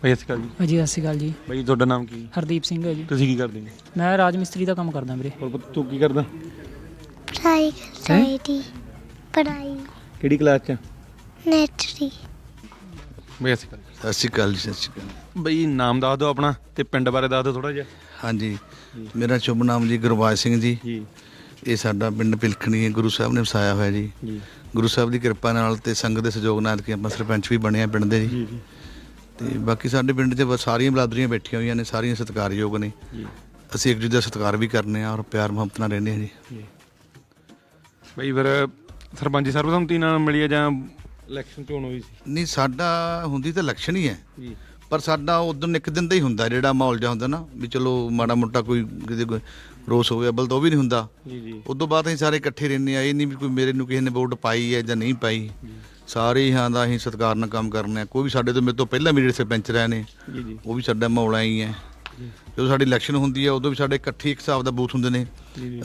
ਬਈ ਅਸੀਂ ਗੱਲ ਜੀ। ਹਾਂਜੀ ਸਤਿ ਸ਼੍ਰੀ ਅਕਾਲ ਜੀ। ਬਈ ਤੁਹਾਡਾ ਨਾਮ ਕੀ? ਹਰਦੀਪ ਸਿੰਘ ਹੈ ਜੀ। ਤੁਸੀਂ ਕੀ ਕਰਦੇ ਹੋ? ਮੈਂ ਰਾਜ ਮਿਸਤਰੀ ਦਾ ਕੰਮ ਕਰਦਾ ਵੀਰੇ। ਹੋਰ ਪੁੱਤ ਤੂੰ ਕੀ ਕਰਦਾ? ਪੜ੍ਹਾਈ ਕਰਦਾ ਦੀ। ਪੜ੍ਹਾਈ। ਕਿਹੜੀ ਕਲਾਸ ਚ ਨੈਟਰੀ ਬਈ ਅਸੀਂ ਗੱਲ ਸਤਿ ਸ਼੍ਰੀ ਅਕਾਲ ਜੀ ਸਤਿ ਸ਼੍ਰੀ ਅਕਾਲ। ਬਈ ਨਾਮ ਦੱਸ ਦਿਓ ਆਪਣਾ ਤੇ ਪਿੰਡ ਬਾਰੇ ਦੱਸ ਦਿਓ ਥੋੜਾ ਜਿਹਾ। ਹਾਂਜੀ ਮੇਰਾ ਸ਼ੁਭ ਨਾਮ ਜੀ ਗੁਰਬਾਜ ਸਿੰਘ ਜੀ। ਜੀ। ਇਹ ਸਾਡਾ ਪਿੰਡ ਪਿਲਖਣੀ ਹੈ ਗੁਰੂ ਸਾਹਿਬ ਨੇ ਵਸਾਇਆ ਹੋਇਆ ਜੀ। ਜੀ। ਗੁਰੂ ਸਾਹਿਬ ਦੀ ਕਿਰਪਾ ਨਾਲ ਤੇ ਸੰਗਤ ਦੇ ਸਹਿਯੋਗ ਨਾਲ ਕਿ ਆਪਾਂ ਸਰਪੰਚ ਵੀ ਬਣੇ ਆ ਪਿੰਡ ਦੇ ਜੀ। ਜੀ ਜੀ। ਤੇ ਬਾਕੀ ਸਾਡੇ ਪਿੰਡ 'ਚ ਸਾਰੀਆਂ ਬਲਾਦਰੀਆਂ ਬੈਠੀਆਂ ਹੋਈਆਂ ਨੇ ਸਾਰੀਆਂ ਸਤਿਕਾਰਯੋਗ ਨੇ। ਜੀ। ਅਸੀਂ ਇੱਕ ਦੂਜੇ ਦਾ ਸਤਿਕਾਰ ਵੀ ਕਰਨੇ ਆ ਔਰ ਪਿਆਰ ਮੁਹੱਬਤ ਨਾਲ ਰਹਿੰਦੇ ਆ ਜੀ। ਬਈ ਫਿਰ ਸਰਪੰਚੀ ਸਰਬਸੰਮਤੀ ਨਾਲ ਮਿਲੀ ਜਾਂ ਇਲੈਕਸ਼ਨ ਚੋਣ ਹੋਈ ਸੀ? ਨਹੀਂ ਸਾਡਾ ਹੁੰਦੀ ਤਾਂ ਇਲੈਕਸ਼ਨ ਹੀ ਹੈ। ਜੀ। ਪਰ ਸਾਡਾ ਉਦੋਂ ਇੱਕ ਦਿਨ ਦਾ ਹੀ ਹੁੰਦਾ ਜਿਹੜਾ ਮਾਹੌਲ ਜਿਹਾ ਹੁੰਦਾ ਨਾ ਵੀ ਚਲੋ ਮਾੜਾ ਮੋਟਾ ਕੋਈ ਕਿਤੇ ਕੋਈ ਰੋਸ ਹੋਵੇ ਅਬਲ ਤਾਂ ਉਹ ਵੀ ਨਹੀਂ ਹੁੰਦਾ। ਜੀ ਜੀ। ਉਦੋਂ ਬਾਅਦ ਅਸੀਂ ਸਾਰੇ ਇਕੱਠੇ ਰਹਿੰਦੇ ਆ ਇਹ ਨਹੀਂ ਵੀ ਕੋਈ ਮੇਰੇ ਨੂੰ ਕਿਸੇ ਨੇ ਵੋਟ ਪਾਈ ਹੈ ਜਾਂ ਨਹੀਂ ਪਾਈ। ਸਾਰੇ ਹੀ ਦਾ ਅਸੀਂ ਸਤਿਕਾਰ ਨਾਲ ਕੰਮ ਕਰਨੇ ਆ ਕੋਈ ਵੀ ਸਾਡੇ ਤੋਂ ਮੇਰੇ ਤੋਂ ਪਹਿਲਾਂ ਵੀ ਜਿਹੜੇ ਸਰਪੰਚ ਰਹੇ ਨੇ ਜੀ ਜੀ। ਉਹ ਵੀ ਸਾਡਾ ਮਾਹੌਲ ਹੀ ਹੈ। ਜਦੋਂ ਸਾਡੀ ਇਲੈਕਸ਼ਨ ਹੁੰਦੀ ਹੈ ਉਦੋਂ ਵੀ ਸਾਡੇ ਇਕੱਠੇ ਇੱਕ ਹਿਸਾਬ ਦਾ ਬੂਥ ਹੁੰਦੇ ਨੇ।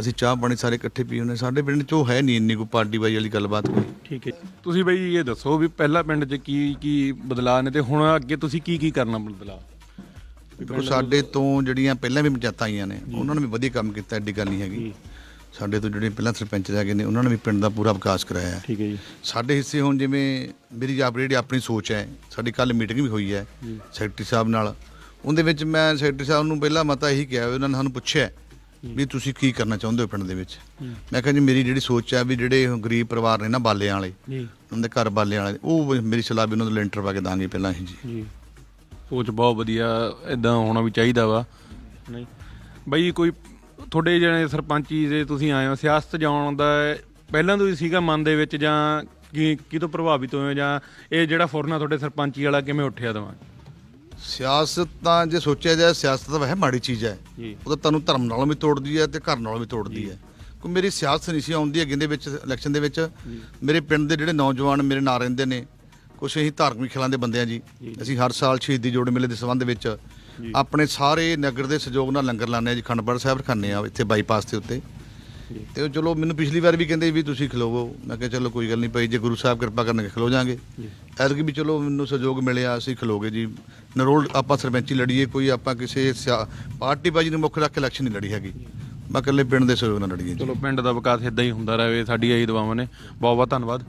ਅਸੀਂ ਚਾਹ ਪਾਣੀ ਸਾਰੇ ਇਕੱਠੇ ਪੀ ਹੁੰਦੇ ਸਾਡੇ ਪਿੰਡ 'ਚ ਉਹ ਹੈ ਨਹੀਂ ਇੰਨੀ ਕੋਈ ਪਾਰਟੀ ਬਾਈ ਵਾਲੀ ਗੱਲਬਾਤ। ਕੋਈ ਠੀਕ ਹੈ ਤੁਸੀਂ ਬਈ ਇਹ ਦੱਸੋ ਵੀ ਪਹਿਲਾਂ ਪਿੰਡ 'ਚ ਕੀ ਕੀ ਬਦਲਾਅ ਨੇ ਤੇ ਹੁਣ ਅੱਗੇ ਤੁਸੀਂ ਕੀ ਕੀ ਕਰਨਾ ਬਦਲਾਅ? ਦੇਖੋ ਸਾਡੇ ਤੋਂ ਜਿਹੜੀਆਂ ਪਹਿਲਾਂ ਵੀ ਪੰਚਾਇਤਾਂ ਆਈਆਂ ਨੇ ਉਹਨਾਂ ਨੇ ਵੀ ਵਧੀਆ ਕੰਮ ਕੀਤਾ ਐਡੀ ਗੱਲ ਨਹੀਂ ਹੈਗੀ। ਸਾਡੇ ਤੋਂ ਜਿਹੜੇ ਪਹਿਲਾਂ ਸਰਪੰਚ ਰਹਿ ਗਏ ਨੇ ਉਹਨਾਂ ਨੇ ਵੀ ਪਿੰਡ ਦਾ ਪੂਰਾ ਵਿਕਾਸ ਕਰਾਇਆ ਹੈ। ਠੀਕ ਹੈ ਜੀ। ਸਾਡੇ ਹਿੱਸੇ ਹੁਣ ਜਿਵੇਂ ਮੇਰੀ ਆਪ ਜਿਹੜੀ ਆਪਣੀ ਸੋਚ ਹੈ ਸਾਡੀ ਕੱਲ ਮੀਟਿੰਗ ਵੀ ਹੋਈ ਹੈ ਸੈਕਟਰੀ ਸਾਹਿਬ ਨਾਲ। ਉਹਦੇ ਵਿੱਚ ਮੈਂ ਸੈਕਟਰੀ ਸਾਹਿਬ ਨੂੰ ਪਹਿਲਾਂ ਮਤਾ ਇਹੀ ਕਿਹਾ ਉਹਨਾਂ ਨੇ ਸਾਨੂੰ ਪੁੱਛਿਆ ਵੀ ਤੁਸੀਂ ਕੀ ਕਰਨਾ ਚਾਹੁੰਦੇ ਹੋ ਪਿੰਡ ਦੇ ਵਿੱਚ? ਮੈਂ ਕਿਹਾ ਜੀ ਮੇਰੀ ਜਿਹੜੀ ਸੋਚ ਹੈ ਵੀ ਜਿਹੜੇ ਗਰੀਬ ਪਰਿਵਾਰ ਨੇ ਨਾ ਬਾਲਿਆਂ ਵਾਲੇ ਉਹਨਾਂ ਦੇ ਘਰ ਬਾਲਿਆਂ ਵਾਲੇ ਉਹ ਮੇਰੀ ਸਲਾਹ ਵੀ ਉਹਨਾਂ ਨੂੰ ਲੈਂਟਰ ਪਾ ਕੇ ਦਾਂਗੇ ਪਹਿਲਾਂ ਹੀ ਜੀ। ਜੀ। ਸੋਚ ਬਹੁਤ ਵਧੀਆ ਇਦਾਂ ਹੋਣਾ ਵੀ ਚਾਹੀਦਾ ਵਾ। ਨਹੀਂ। ਬਈ ਕੋਈ ਤੁਹਾਡੇ ਜਿਹੜੇ ਸਰਪੰਚੀ ਦੇ ਤੁਸੀਂ ਆਏ ਹੋ ਸਿਆਸਤ ਜਾਣ ਦਾ ਪਹਿਲਾਂ ਤੋਂ ਹੀ ਸੀਗਾ ਮਨ ਦੇ ਵਿੱਚ ਜਾਂ ਕੀ ਕੀ ਤੋਂ ਪ੍ਰਭਾਵਿਤ ਹੋਏ ਹੋ ਜਾਂ ਇਹ ਜਿਹੜਾ ਫੁਰਨਾ ਤੁਹਾਡੇ ਸਰਪੰਚੀ ਵਾਲਾ ਕਿਵੇਂ ਉੱਠਿਆ ਦਵਾਂ ਸਿਆਸਤ ਤਾਂ ਜੇ ਸੋਚਿਆ ਜਾਏ ਸਿਆਸਤ ਤਾਂ ਵੈਸੇ ਮਾੜੀ ਚੀਜ਼ ਹੈ। ਜੀ। ਉਹ ਤਾਂ ਤੁਹਾਨੂੰ ਧਰਮ ਨਾਲੋਂ ਵੀ ਤੋੜਦੀ ਹੈ ਤੇ ਘਰ ਨਾਲੋਂ ਵੀ ਤੋੜਦੀ ਹੈ। ਕੋਈ ਮੇਰੀ ਸਿਆਸਤ ਨਹੀਂ ਸੀ ਆਉਂਦੀ ਹੈਗੀ ਦੇ ਵਿੱਚ ਇਲੈਕਸ਼ਨ ਦੇ ਵਿੱਚ। ਮੇਰੇ ਪਿੰਡ ਦੇ ਜਿਹੜੇ ਨੌਜਵਾਨ ਮੇਰੇ ਨਾਲ ਰਹਿੰਦੇ ਨੇ ਕੁਛ ਅਸੀਂ ਧਾਰਮਿਕ ਖਿਲਾਂ ਦੇ ਬੰਦੇ ਆ ਜੀ। ਅਸੀਂ ਹਰ ਸਾਲ ਸ਼ਹੀਦੀ ਜੋੜ ਮੇਲੇ ਦੇ ਸੰਬੰਧ ਵਿੱਚ ਆਪਣੇ ਸਾਰੇ ਨਗਰ ਦੇ ਸਹਿਯੋਗ ਨਾਲ ਲੰਗਰ ਲਾਉਂਦੇ ਆ ਜੀ। ਖੰਡਪੜ ਸਾਹਿਬ ਰਖਾਨੇ ਆ ਇੱਥੇ ਬਾਈਪਾਸ ਦੇ ਉੱਤੇ। ਤੇ ਉਹ ਚਲੋ ਮੈਨੂੰ ਪਿਛਲੀ ਵਾਰ ਵੀ ਕਹਿੰਦੇ ਵੀ ਤੁਸੀਂ ਖਲੋਵੋ। ਮੈਂ ਕਿਹਾ ਚਲੋ ਕੋਈ ਗੱਲ ਨਹੀਂ ਭਾਈ ਜੇ ਗੁਰੂ ਸਾਹਿਬ ਕਿਰਪਾ ਕਰਨਗੇ ਖਲੋ ਜਾਾਂਗੇ ਐਤਕੀ ਵੀ ਚਲੋ ਮੈਨੂੰ ਸਹਿਯੋਗ ਮਿਲਿਆ ਅਸੀਂ ਖਲੋਗੇ ਜੀ। ਨਰੋਲ ਆਪਾਂ ਸਰਪੰਚੀ ਲੜੀਏ ਕੋਈ ਆਪਾਂ ਕਿਸੇ ਪਾਰਟੀ ਬਾਜੀ ਨੂੰ ਮੁੱਖ ਰੱਖ ਕੇ ਇਲੈਕਸ਼ਨ ਨਹੀਂ ਲੜੀ ਹੈਗੀ। ਮੈਂ ਇਕੱਲੇ ਪਿੰਡ ਦੇ ਸਹਿਯੋਗ ਨਾਲ ਲੜੀਏ ਜੀ। ਚਲੋ ਪਿੰਡ ਦਾ ਵਿਕਾਸ ਇਦਾਂ ਹੀ ਹੁੰਦਾ ਰਹੇ ਸਾਡੀ ਇਹੀ ਦੁਆਵਾਂ ਨੇ। ਬਹੁਤ ਬਹੁਤ ਧੰਨਵਾਦ।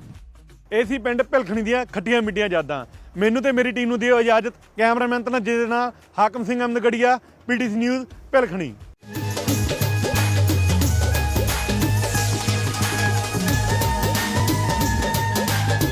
ਇਹ ਸੀ ਪਿੰਡ ਭਿਲਖਣੀ ਦੀਆਂ ਖੱਟੀਆਂ ਮਿੱਟੀਆਂ ਯਾਦਾਂ। ਮੈਨੂੰ ਤੇ ਮੇਰੀ ਟੀਮ ਨੂੰ ਦਿਓ ਇਜਾਜ਼ਤ। ਕੈਮਰਾਮੈਨ ਤਨਜੇ ਦੇ ਨਾਲ ਹਾਕਮ ਸਿੰਘ ਅਮਦਗੜੀਆ ਪੀਟੀਸੀ ਨਿਊਜ਼ ਭਿਲਖਣੀ।